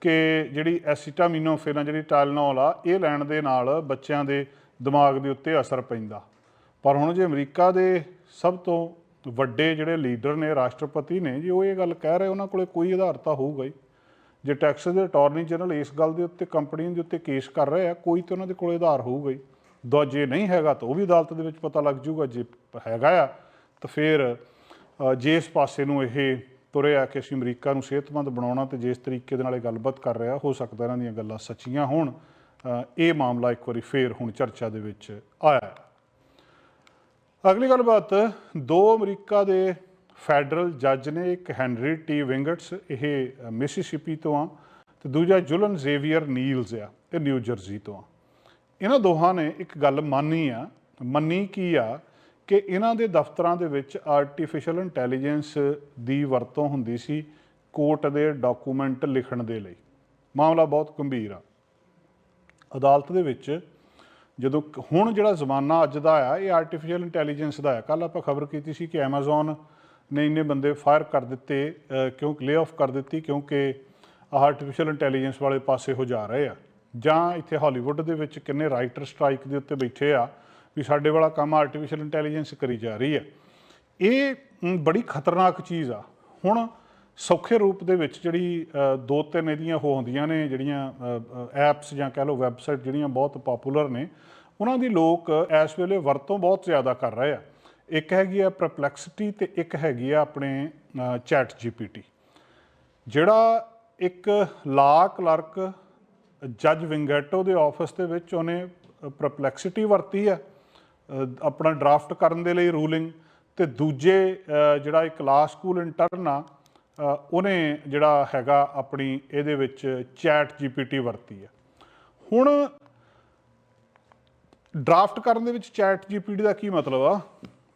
Speaker 1: ਕਿ ਜਿਹੜੀ ਐਸੀਟਾਮੀਨੋਫੇਨ ਆ ਜਿਹੜੀ ਟਾਇਲਨੋਲ ਆ, ਇਹ ਲੈਣ ਦੇ ਨਾਲ ਬੱਚਿਆਂ ਦੇ ਦਿਮਾਗ ਦੇ ਉੱਤੇ ਅਸਰ ਪੈਂਦਾ। ਪਰ ਹੁਣ ਜੇ ਅਮਰੀਕਾ ਦੇ ਸਭ ਤੋਂ ਵੱਡੇ ਜਿਹੜੇ ਲੀਡਰ ਨੇ, ਰਾਸ਼ਟਰਪਤੀ ਨੇ, ਜੀ ਉਹ ਇਹ ਗੱਲ ਕਹਿ ਰਹੇ, ਉਹਨਾਂ ਕੋਲੇ ਕੋਈ ਆਧਾਰ ਤਾਂ ਹੋਊਗਾ ਹੀ। ਜੇ ਟੈਕਸ ਦੇ ਅਟਾਰਨੀ ਜਨਰਲ ਇਸ ਗੱਲ ਦੇ ਉੱਤੇ ਕੰਪਨੀ ਦੇ ਉੱਤੇ ਕੇਸ ਕਰ ਰਹੇ ਆ, ਕੋਈ ਤਾਂ ਉਹਨਾਂ ਦੇ ਕੋਲੇ ਆਧਾਰ ਹੋਊਗਾ ਹੀ। ਦੋ ਜੇ ਨਹੀਂ ਹੈਗਾ ਤਾਂ ਉਹ ਵੀ ਅਦਾਲਤ ਦੇ ਵਿੱਚ ਪਤਾ ਲੱਗ ਜਾਊਗਾ, ਜੇ ਹੈਗਾ ਆ, ਤਾਂ ਫਿਰ ਜਿਸ ਪਾਸੇ ਨੂੰ ਇਹ ਤੁਰਿਆ ਕਿ ਅਸੀਂ ਅਮਰੀਕਾ ਨੂੰ ਸਿਹਤਮੰਦ ਬਣਾਉਣਾ ਤੇ ਜਿਸ ਤਰੀਕੇ ਦੇ ਨਾਲ ਇਹ ਗੱਲਬਾਤ ਕਰ ਰਿਹਾ, ਹੋ ਸਕਦਾ ਇਹਨਾਂ ਦੀਆਂ ਗੱਲਾਂ ਸੱਚੀਆਂ ਹੋਣ। ਇਹ ਮਾਮਲਾ ਇੱਕ ਵਾਰੀ ਫੇਰ ਹੁਣ ਚਰਚਾ ਦੇ ਵਿੱਚ ਆਇਆ ਅਗਲੀ ਗੱਲਬਾਤ, ਦੋ ਅਮਰੀਕਾ ਦੇ ਫੈਡਰਲ ਜੱਜ ਨੇ, ਇੱਕ ਹੈਨਰੀ ਟੀ ਵਿੰਗਟਸ, ਇਹ ਮਿਸਿਸਿਪੀ ਤੋਂ ਆ, ਤੇ ਦੂਜਾ ਜੁਲਨ ਜ਼ੇਵੀਅਰ ਨੀਲਜ਼ ਆ, ਇਹ ਨਿਊ ਜਰਸੀ ਤੋਂ ਆ। ਇਹਨਾਂ ਦੋਹਾਂ ਨੇ ਇੱਕ ਗੱਲ ਮੰਨੀ ਆ, ਮੰਨੀ ਕੀ ਆ ਕਿ ਇਹਨਾਂ ਦੇ ਦਫ਼ਤਰਾਂ ਦੇ ਵਿੱਚ ਆਰਟੀਫੀਸ਼ੀਅਲ ਇੰਟੈਲੀਜੈਂਸ ਦੀ ਵਰਤੋਂ ਹੁੰਦੀ ਸੀ ਕੋਰਟ ਦੇ ਡਾਕੂਮੈਂਟ ਲਿਖਣ ਦੇ ਲਈ। ਮਾਮਲਾ ਬਹੁਤ ਗੰਭੀਰ ਆ। ਅਦਾਲਤ ਦੇ ਵਿੱਚ ਜਦੋਂ ਹੁਣ ਜਿਹੜਾ ਜ਼ਮਾਨਾ ਅੱਜ ਦਾ ਆ, ਇਹ ਆਰਟੀਫੀਸ਼ੀਅਲ ਇੰਟੈਲੀਜੈਂਸ ਦਾ ਆ। ਕੱਲ ਆਪਾਂ ਖਬਰ ਕੀਤੀ ਸੀ ਕਿ Amazon ਨੇ ਇੰਨੇ ਬੰਦੇ ਫਾਇਰ ਕਰ ਦਿੱਤੇ ਕਿਉਂਕਿ ਕਿਉਂ ਲੇ ਆਫ ਕਰ ਦਿੱਤੀ, ਕਿਉਂਕਿ ਆਰਟੀਫੀਸ਼ੀਅਲ ਇੰਟੈਲੀਜੈਂਸ ਵਾਲੇ ਪਾਸੇ ਹੋ ਜਾ ਰਹੇ ਆ। ਜਾਂ ਇੱਥੇ ਹਾਲੀਵੁੱਡ ਦੇ ਵਿੱਚ ਕਿੰਨੇ ਰਾਈਟਰ ਸਟ੍ਰਾਈਕ ਦੇ ਉੱਤੇ ਬੈਠੇ ਆ ਵੀ ਸਾਡੇ ਵਾਲਾ ਕੰਮ ਆਰਟੀਫੀਸ਼ੀਅਲ ਇੰਟੈਲੀਜੈਂਸ ਕਰੀ ਜਾ ਰਹੀ ਹੈ। ਇਹ ਬੜੀ ਖਤਰਨਾਕ ਚੀਜ਼ ਆ। ਹੁਣ ਸੌਖੇ ਰੂਪ ਦੇ ਵਿੱਚ ਜਿਹੜੀ ਦੋ ਤਿੰਨ ਇਹਦੀਆਂ ਹੋ ਹੁੰਦੀਆਂ ਨੇ, ਜਿਹੜੀਆਂ ਐਪਸ ਜਾਂ ਕਹਿ ਲਓ ਵੈਬਸਾਈਟ ਜਿਹੜੀਆਂ ਬਹੁਤ ਪਪੂਲਰ ਨੇ, ਉਹਨਾਂ ਦੀ ਲੋਕ ਇਸ ਵੇਲੇ ਵਰਤੋਂ ਬਹੁਤ ਜ਼ਿਆਦਾ ਕਰ ਰਹੇ ਆ। ਇੱਕ ਹੈਗੀ ਆ ਪਰਪਲੈਕਸਿਟੀ ਤੇ ਇੱਕ ਹੈਗੀ ਆ ਆਪਣੇ ਚੈਟ ਜੀਪੀਟੀ ਜਿਹੜਾ ਇੱਕ ਲਾ ਕਲਰਕ ਜੱਜ ਵਿੰਗੈਟੋ ਦੇ ਆਫਿਸ ਦੇ ਵਿੱਚ ਉਹਨੇ ਪਰਪਲੈਕਸਿਟੀ ਵਰਤੀ ਆ ਆਪਣਾ ਡਰਾਫਟ ਕਰਨ ਦੇ ਲਈ ਰੂਲਿੰਗ ਤੇ ਦੂਜੇ ਜਿਹੜਾ ਇੱਕ ਲਾ ਸਕੂਲ ਇੰਟਰਨ ਆ ਉਹਨੇ ਜਿਹੜਾ ਹੈਗਾ ਆਪਣੀ ਇਹਦੇ ਵਿੱਚ ਚੈਟ ਜੀਪੀਟੀ ਵਰਤੀ ਆ। ਹੁਣ ਡਰਾਫਟ ਕਰਨ ਦੇ ਵਿੱਚ ਚੈਟ ਜੀਪੀਟੀ ਦਾ ਕੀ ਮਤਲਬ ਆ?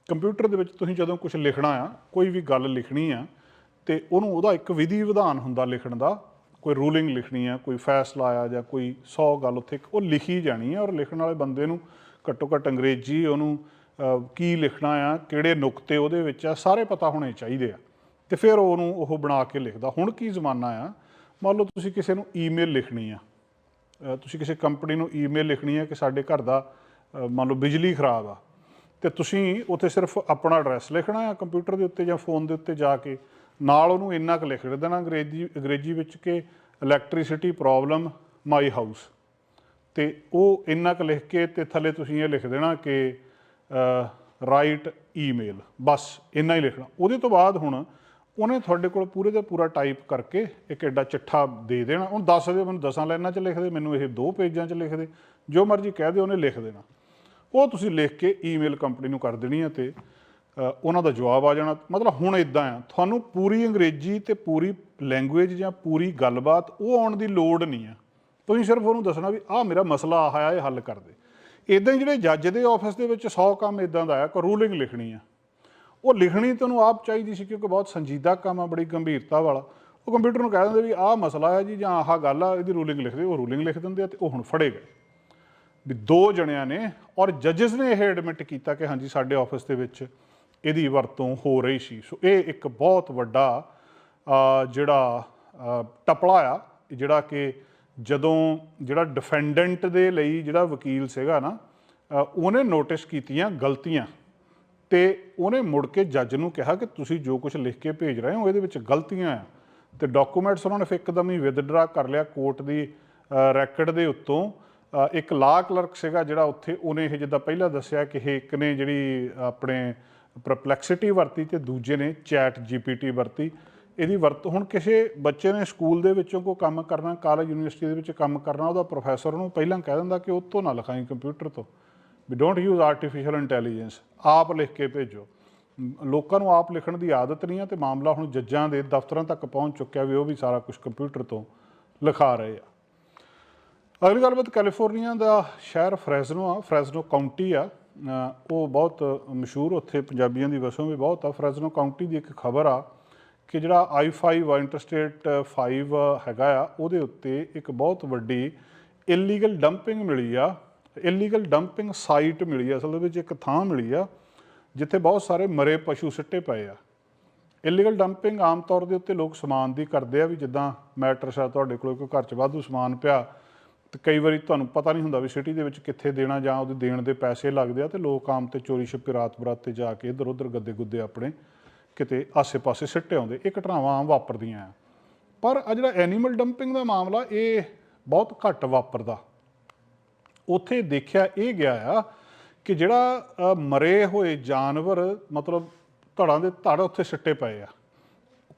Speaker 1: ਕੰਪਿਊਟਰ ਦੇ ਵਿੱਚ ਤੁਸੀਂ ਜਦੋਂ ਕੁਝ ਲਿਖਣਾ ਆ, ਕੋਈ ਵੀ ਗੱਲ ਲਿਖਣੀ ਆ, ਤੇ ਉਹਨੂੰ ਉਹਦਾ ਇੱਕ ਵਿਧੀ ਵਿਧਾਨ ਹੁੰਦਾ ਲਿਖਣ ਦਾ, ਕੋਈ ਰੂਲਿੰਗ ਲਿਖਣੀ ਆ, ਕੋਈ ਫੈਸਲਾ ਆ ਜਾਂ ਕੋਈ 100 ਗੱਲ ਉੱਥੇ ਉਹ ਲਿਖੀ ਜਾਣੀ ਆ ਔਰ ਲਿਖਣ ਵਾਲੇ ਬੰਦੇ ਨੂੰ ਘੱਟੋ ਘੱਟ ਅੰਗਰੇਜ਼ੀ ਉਹਨੂੰ ਕੀ ਲਿਖਣਾ ਆ, ਕਿਹੜੇ ਨੁਕਤੇ ਉਹਦੇ ਵਿੱਚ ਆ, ਸਾਰੇ ਪਤਾ ਹੋਣੇ ਚਾਹੀਦੇ ਆ। ਤੇ ਫਿਰ ਉਹਨੂੰ ਉਹ ਬਣਾ ਕੇ ਲਿਖਦਾ। ਹੁਣ ਕੀ ਜ਼ਮਾਨਾ ਆ? ਮੰਨ ਲਓ ਤੁਸੀਂ ਕਿਸੇ ਨੂੰ ਈਮੇਲ ਲਿਖਣੀ ਆ। ਤੁਸੀਂ ਕਿਸੇ ਕੰਪਨੀ ਨੂੰ ਈਮੇਲ ਲਿਖਣੀ ਆ ਕਿ ਸਾਡੇ ਘਰ ਦਾ ਮੰਨ ਲਓ ਬਿਜਲੀ ਖਰਾਬ ਆ। ਤੇ ਤੁਸੀਂ ਉੱਥੇ ਸਿਰਫ ਆਪਣਾ ਐਡਰੈਸ ਲਿਖਣਾ ਆ ਕੰਪਿਊਟਰ ਦੇ ਉੱਤੇ ਜਾਂ ਫੋਨ ਦੇ ਉੱਤੇ ਜਾ ਕੇ। ਨਾਲ ਉਹਨੂੰ ਇੰਨਾ ਕੁ ਲਿਖ ਦੇਣਾ ਅੰਗਰੇਜ਼ੀ ਅੰਗਰੇਜ਼ੀ ਵਿੱਚ ਕਿ ਇਲੈਕਟ੍ਰਿਸਿਟੀ ਪ੍ਰੋਬਲਮ ਮਾਈ ਹਾਊਸ ਤੇ ਉਹ ਇੰਨਾ ਕੁ ਲਿਖ ਕੇ ਤੇ ਥੱਲੇ ਤੁਸੀਂ ਇਹ ਲਿਖ ਦੇਣਾ ਕਿ ਰਾਈਟ ਈਮੇਲ ਬਸ ਇੰਨਾ ਹੀ ਲਿਖਣਾ। ਉਹਦੇ ਤੋਂ ਬਾਅਦ ਹੁਣ ਉਹਨੇ ਤੁਹਾਡੇ ਕੋਲ ਪੂਰੇ ਦਾ ਪੂਰਾ ਟਾਈਪ ਕਰਕੇ ਇੱਕ ਐਡਾ ਚਿੱਠਾ ਦੇ ਦੇਣਾ। ਉਹਨੂੰ ਦੱਸ ਦੇ ਮੈਨੂੰ ਦਸਾਂ ਲਾਈਨਾਂ 'ਚ ਲਿਖ ਦੇ, ਮੈਨੂੰ ਇਹ ਦੋ ਪੇਜਾਂ 'ਚ ਲਿਖ ਦੇ। ਜੋ ਮਰਜ਼ੀ ਕਹਿ ਦੇ ਉਹਨੇ ਲਿਖ ਦੇਣਾ। ਉਹ ਤੁਸੀਂ ਲਿਖ ਕੇ ਈਮੇਲ ਕੰਪਨੀ ਨੂੰ ਕਰ ਦੇਣੀ ਹੈ ਤੇ ਉਹਨਾਂ ਦਾ ਜਵਾਬ ਆ ਜਾਣਾ। ਮਤਲਬ ਹੁਣ ਇਦਾਂ ਆ, ਤੁਹਾਨੂੰ ਪੂਰੀ ਅੰਗਰੇਜ਼ੀ ਤੇ ਪੂਰੀ ਲੈਂਗੁਏਜ ਜਾਂ ਪੂਰੀ ਗੱਲਬਾਤ ਉਹ ਆਉਣ ਦੀ ਲੋੜ ਨਹੀਂ ਆ। ਤੁਸੀਂ ਸਿਰਫ ਉਹਨੂੰ ਦੱਸਣਾ ਵੀ ਆਹ ਮੇਰਾ ਮਸਲਾ ਆਇਆ ਇਹ ਹੱਲ ਕਰ ਦੇ। ਇਦਾਂ ਹੀ ਜਿਹੜੇ ਜੱਜ ਦੇ ਆਫਿਸ ਦੇ ਵਿੱਚ 100 ਕੰਮ ਇਦਾਂ ਦਾ ਆ ਕਿ ਰੂਲਿੰਗ ਲਿਖਣੀ ਆ। ਉਹ ਲਿਖਣੀ ਤੁਹਾਨੂੰ ਆਪ ਚਾਹੀਦੀ ਸੀ ਕਿਉਂਕਿ ਬਹੁਤ ਸੰਜੀਦਾ ਕੰਮ ਆ ਬੜੀ ਗੰਭੀਰਤਾ ਵਾਲਾ। ਉਹ ਕੰਪਿਊਟਰ ਨੂੰ ਕਹਿ ਦਿੰਦੇ ਵੀ ਆਹ ਮਸਲਾ ਹੈ ਜੀ ਜਾਂ ਆਹ ਗੱਲ ਆ ਇਹਦੀ ਰੂਲਿੰਗ ਲਿਖ ਦੇ। ਉਹ ਰੂਲਿੰਗ ਲਿਖ ਦਿੰਦੇ ਆ ਤੇ ਉਹ ਹੁਣ ਫੜੇ ਗਏ। ਵੀ ਦੋ ਜਣਿਆਂ ਨੇ ਔਰ ਜੱਜਸ ਨੇ ਇਹ ਐਡਮਿਟ ਕੀਤਾ ਕਿ ਹਾਂਜੀ ਸਾਡੇ ਆਫਿਸ ਦੇ ਵਿੱਚ ਇਹਦੀ ਵਰਤੋਂ ਹੋ ਰਹੀ ਸੀ। ਸੋ ਇਹ ਇੱਕ ਬਹੁਤ ਵੱਡਾ ਜਿਹੜਾ ਅ, ਟਪਲਾ ਆ ਜਿਹੜਾ ਕਿ ਜਦੋਂ ਜਿਹੜਾ ਡਿਫੈਂਡੈਂਟ ਦੇ ਲਈ ਜਿਹੜਾ ਵਕੀਲ ਸੀਗਾ ਨਾ ਉਹਨੇ ਨੋਟਿਸ ਕੀਤੀਆਂ ਗਲਤੀਆਂ ਤੇ ਉਹਨੇ ਮੁੜ ਕੇ ਜੱਜ ਨੂੰ ਕਿਹਾ ਕਿ ਤੁਸੀਂ ਜੋ ਕੁਝ ਲਿਖ ਕੇ ਭੇਜ ਰਹੇ ਹੋ, ਇਹਦੇ ਵਿੱਚ ਗਲਤੀਆਂ ਆ। ਤੇ ਡਾਕੂਮੈਂਟਸ ਉਹਨਾਂ ਨੇ ਫਿਰ ਇੱਕਦਮ ਹੀ ਵਿਦਡਰਾ ਕਰ ਲਿਆ ਕੋਰਟ ਦੀ ਰੈਕਡ ਦੇ ਉੱਤੋਂ। ਇੱਕ ਲਾ ਕਲਰਕ ਸੀਗਾ ਜਿਹੜਾ ਉੱਥੇ ਉਹਨੇ ਇਹ ਜਿੱਦਾਂ ਪਹਿਲਾਂ ਦੱਸਿਆ ਕਿ ਇਹ ਇੱਕ ਨੇ ਜਿਹੜੀ ਆਪਣੇ ਪਰਪਲੈਕਸਿਟੀ ਵਰਤੀ ਤੇ ਦੂਜੇ ਨੇ ਚੈਟ ਜੀਪੀਟੀ ਵਰਤੀ। ਇਹਦੀ ਵਰਤ, ਹੁਣ ਕਿਸੇ ਬੱਚੇ ਨੇ ਸਕੂਲ ਦੇ ਵਿੱਚੋਂ ਕੋਈ ਕੰਮ ਕਰਨਾ, ਕਾਲਜ, ਯੂਨੀਵਰਸਿਟੀ ਦੇ ਵਿੱਚ ਕੰਮ ਕਰਨਾ, ਉਹਦਾ ਪ੍ਰੋਫੈਸਰ ਉਹਨੂੰ ਪਹਿਲਾਂ ਕਹਿ ਦਿੰਦਾ ਕਿ ਉਹ ਤੋਂ ਨਾ ਲਿਖਾਈ ਕੰਪਿਊਟਰ ਤੋਂ। We don't use artificial intelligence ਆਪ ਲਿਖ ਕੇ ਭੇਜੋ। ਲੋਕਾਂ ਨੂੰ ਆਪ ਲਿਖਣ ਦੀ ਆਦਤ ਨਹੀਂ ਆ ਤੇ ਮਾਮਲਾ ਹੁਣ ਜੱਜਾਂ ਦੇ ਦਫ਼ਤਰਾਂ ਤੱਕ ਪਹੁੰਚ ਚੁੱਕਿਆ ਵੀ ਉਹ ਵੀ ਸਾਰਾ ਕੁਝ ਕੰਪਿਊਟਰ ਤੋਂ ਲਿਖਾ ਰਹੇ ਆ। ਅਗਲੀ ਗੱਲਬਾਤ ਕੈਲੀਫੋਰਨੀਆ ਦਾ ਸ਼ਹਿਰ ਫ੍ਰੈਜ਼ਨੋ ਆ ਫ੍ਰੈਜ਼ਨੋ ਕਾਉਂਟੀ ਆ। ਉਹ ਬਹੁਤ ਮਸ਼ਹੂਰ ਉੱਥੇ ਪੰਜਾਬੀਆਂ ਦੀ ਵਸੋਂ ਵੀ ਬਹੁਤ ਆ। ਫ੍ਰੈਜ਼ਨੋ ਕਾਉਂਟੀ ਦੀ ਇੱਕ ਖਬਰ ਆ ਕਿ ਜਿਹੜਾ I5 ਇੰਟਰਸਟੇਟ 5 ਹੈਗਾ ਆ, ਉਹਦੇ ਉੱਤੇ ਇੱਕ ਬਹੁਤ ਵੱਡੀ ਇਲੀਗਲ ਡੰਪਿੰਗ ਮਿਲੀ ਆ ਇਲੀਗਲ ਡੰਪਿੰਗ ਸਾਈਟ ਮਿਲੀ ਆ, ਅਸਲ ਦੇ ਵਿੱਚ ਇੱਕ ਥਾਂ ਮਿਲੀ ਆ, ਜਿੱਥੇ ਬਹੁਤ ਸਾਰੇ ਮਰੇ ਪਸ਼ੂ ਸਿੱਟੇ ਪਏ ਆ। ਇਲੀਗਲ ਡੰਪਿੰਗ ਆਮ ਤੌਰ ਦੇ ਉੱਤੇ ਲੋਕ ਸਮਾਨ ਦੀ ਕਰਦੇ ਆ ਵੀ ਜਿੱਦਾਂ ਮੈਟਰਸ ਆ ਤੁਹਾਡੇ ਕੋਲ ਕੋਈ ਘਰ 'ਚ ਵਾਧੂ ਸਮਾਨ ਪਿਆ, ਤੇ ਕਈ ਵਾਰੀ ਤੁਹਾਨੂੰ ਪਤਾ ਨਹੀਂ ਹੁੰਦਾ ਵੀ ਸਿਟੀ ਦੇ ਵਿੱਚ ਕਿੱਥੇ ਦੇਣਾ ਜਾਂ ਉਹਦੇ ਦੇਣ ਦੇ ਪੈਸੇ ਲੱਗਦੇ ਆ, ਤੇ ਲੋਕ ਆਮ ਤੇ ਚੋਰੀ ਛਿਪੇ ਰਾਤ ਬਰਾਤ ਤੇ ਜਾ ਕੇ ਇੱਧਰ ਉੱਧਰ ਗੱਦੇ ਗੁੱਦੇ ਆਪਣੇ ਕਿਤੇ ਆਸੇ-ਪਾਸੇ ਸਿੱਟੇ ਆਉਂਦੇ, ਇਹ ਘਟਨਾਵਾਂ ਆਮ ਵਾਪਰਦੀਆਂ ਆ। ਪਰ ਆ ਜਿਹੜਾ ਐਨੀਮਲ ਡੰਪਿੰਗ ਦਾ ਮਾਮਲਾ, ਇਹ ਬਹੁਤ ਘੱਟ ਵਾਪਰਦਾ। ਉੱਥੇ ਦੇਖਿਆ ਇਹ ਗਿਆ ਆ ਕਿ ਜਿਹੜਾ ਮਰੇ ਹੋਏ ਜਾਨਵਰ, ਮਤਲਬ ਧੜਾਂ ਦੇ ਧੜ ਉੱਥੇ ਸਿੱਟੇ ਪਏ ਆ।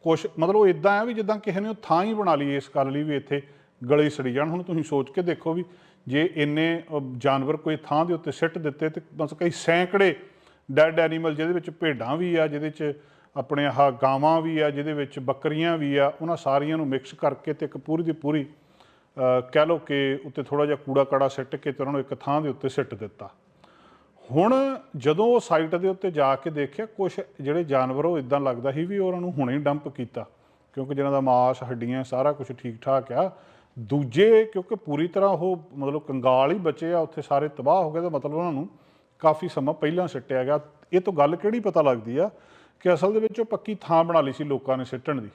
Speaker 1: ਕੁਛ, ਮਤਲਬ ਉਹ ਇਦਾਂ ਆ ਵੀ ਜਿੱਦਾਂ ਕਿਸੇ ਨੇ ਉਹ ਥਾਂ ਹੀ ਬਣਾ ਲਈ ਇਸ ਗੱਲ ਲਈ ਵੀ ਇੱਥੇ ਗਲੇ ਸੜੀ ਜਾਣ। ਹੁਣ ਤੁਸੀਂ ਸੋਚ ਕੇ ਦੇਖੋ ਵੀ ਜੇ ਇੰਨੇ ਜਾਨਵਰ ਕੋਈ ਥਾਂ ਦੇ ਉੱਤੇ ਸਿੱਟ ਦਿੱਤੇ ਤੇ ਬਸ ਕਈ ਸੈਂਕੜੇ ਡੈਡ ਐਨੀਮਲ ਜਿਹਦੇ ਵਿੱਚ ਭੇਡਾਂ ਵੀ ਆ, ਜਿਹਦੇ ਵਿੱਚ ਆਪਣੇ ਆਹ ਗਾਵਾਂ ਵੀ ਆ, ਜਿਹਦੇ ਵਿੱਚ ਬੱਕਰੀਆਂ ਵੀ ਆ, ਉਹਨਾਂ ਸਾਰੀਆਂ ਨੂੰ ਮਿਕਸ ਕਰਕੇ ਤੇ ਇੱਕ ਪੂਰੀ ਦੀ ਪੂਰੀ ਕਹਿ ਲਓ ਕਿ ਉੱਤੇ ਥੋੜਾ ਜਿਹਾ ਕੂੜਾ ਕੜਾ ਸਿੱਟ ਕੇ ਤੇ ਉਹਨਾਂ ਨੂੰ ਇੱਕ ਥਾਂ ਦੇ ਉੱਤੇ ਸਿੱਟ ਦਿੱਤਾ। ਹੁਣ ਜਦੋਂ ਉਹ ਸਾਈਟ ਦੇ ਉੱਤੇ ਜਾ ਕੇ ਦੇਖਿਆ ਕੁਝ ਜਿਹੜੇ ਜਾਨਵਰ ਉਹ ਇਦਾਂ ਲੱਗਦਾ ਸੀ ਵੀ ਉਹਨਾਂ ਨੂੰ ਹੁਣੇ ਡੰਪ ਕੀਤਾ, ਕਿਉਂਕਿ ਜਿਹਨਾਂ ਦਾ ਮਾਸ, ਹੱਡੀਆਂ ਸਾਰਾ ਕੁਝ ਠੀਕ ਠਾਕ ਆ। ਦੂਜੇ ਕਿਉਂਕਿ ਪੂਰੀ ਤਰ੍ਹਾਂ ਉਹ ਮਤਲਬ ਕੰਗਾਲ ਹੀ ਬਚੇ ਆ, ਉੱਥੇ ਸਾਰੇ ਤਬਾਹ ਹੋ ਗਏ, ਤਾਂ ਮਤਲਬ ਉਹਨਾਂ ਨੂੰ ਕਾਫੀ ਸਮਾਂ ਪਹਿਲਾਂ ਸਿੱਟਿਆ ਗਿਆ। ਇਹ ਤੋਂ ਗੱਲ ਕਿਹੜੀ ਪਤਾ ਲੱਗਦੀ ਆ? ਕਿ ਅਸਲ ਦੇ ਵਿੱਚ ਉਹ ਪੱਕੀ ਥਾਂ ਬਣਾ ਲਈ ਸੀ ਲੋਕਾਂ ਨੇ ਸਿੱਟਣ ਦੀ।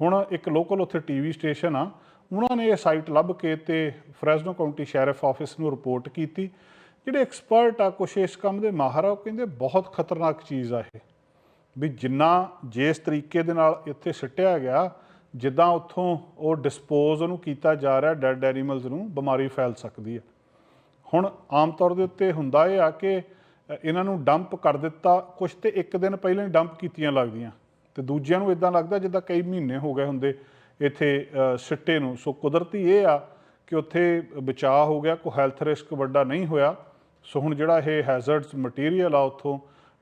Speaker 1: ਹੁਣ ਇੱਕ ਲੋਕਲ ਉੱਥੇ ਟੀਵੀ ਸਟੇਸ਼ਨ ਆ, ਉਹਨਾਂ ਨੇ ਇਹ ਸਾਈਟ ਲੱਭ ਕੇ ਤੇ ਫਰੈਸਨੋ ਕਾਉਂਟੀ ਸ਼ੈਰਿਫ ਆਫਿਸ ਨੂੰ ਰਿਪੋਰਟ ਕੀਤੀ। ਜਿਹੜੇ ਐਕਸਪਰਟ ਆ, ਕੁਛ ਇਸ ਕੰਮ ਦੇ ਮਾਹਰ ਆ, ਉਹ ਕਹਿੰਦੇ ਬਹੁਤ ਖਤਰਨਾਕ ਚੀਜ਼ ਆ ਇਹ। ਵੀ ਜਿੰਨਾ ਜਿਸ ਤਰੀਕੇ ਦੇ ਨਾਲ ਇੱਥੇ ਸਿੱਟਿਆ ਗਿਆ, ਜਿੱਦਾਂ ਉੱਥੋਂ ਉਹ ਡਿਸਪੋਜ਼ ਉਹਨੂੰ ਕੀਤਾ ਜਾ ਰਿਹਾ ਡੈਡ ਐਨੀਮਲਸ ਨੂੰ ਬਿਮਾਰੀ ਫੈਲ ਸਕਦੀ ਹੈ। ਹੁਣ ਆਮ ਤੌਰ ਦੇ ਉੱਤੇ ਹੁੰਦਾ ਇਹ ਆ ਕਿ ਇਹਨਾਂ ਨੂੰ ਡੰਪ ਕਰ ਦਿੱਤਾ। ਕੁਝ ਤੇ ਇੱਕ ਦਿਨ ਪਹਿਲਾਂ ਹੀ ਡੰਪ ਕੀਤੀਆਂ ਲੱਗਦੀਆਂ। ਤੇ ਦੂਜਿਆਂ ਨੂੰ ਇਦਾਂ ਲੱਗਦਾ ਜਿੱਦਾਂ ਕਈ ਮਹੀਨੇ ਹੋ ਗਏ ਹੁੰਦੇ ਇੱਥੇ ਸਿੱਟੇ ਨੂੰ। ਸੋ ਕੁਦਰਤੀ ਇਹ ਆ ਕਿ ਉੱਥੇ ਬਚਾਅ ਹੋ ਗਿਆ, ਕੋਈ ਹੈਲਥ ਰਿਸਕ ਵੱਡਾ ਨਹੀਂ ਹੋਇਆ। ਸੋ ਹੁਣ ਜਿਹੜਾ ਇਹ ਹੈਜ਼ਰਡਸ ਮਟੀਰੀਅਲ ਆ ਉੱਥੋਂ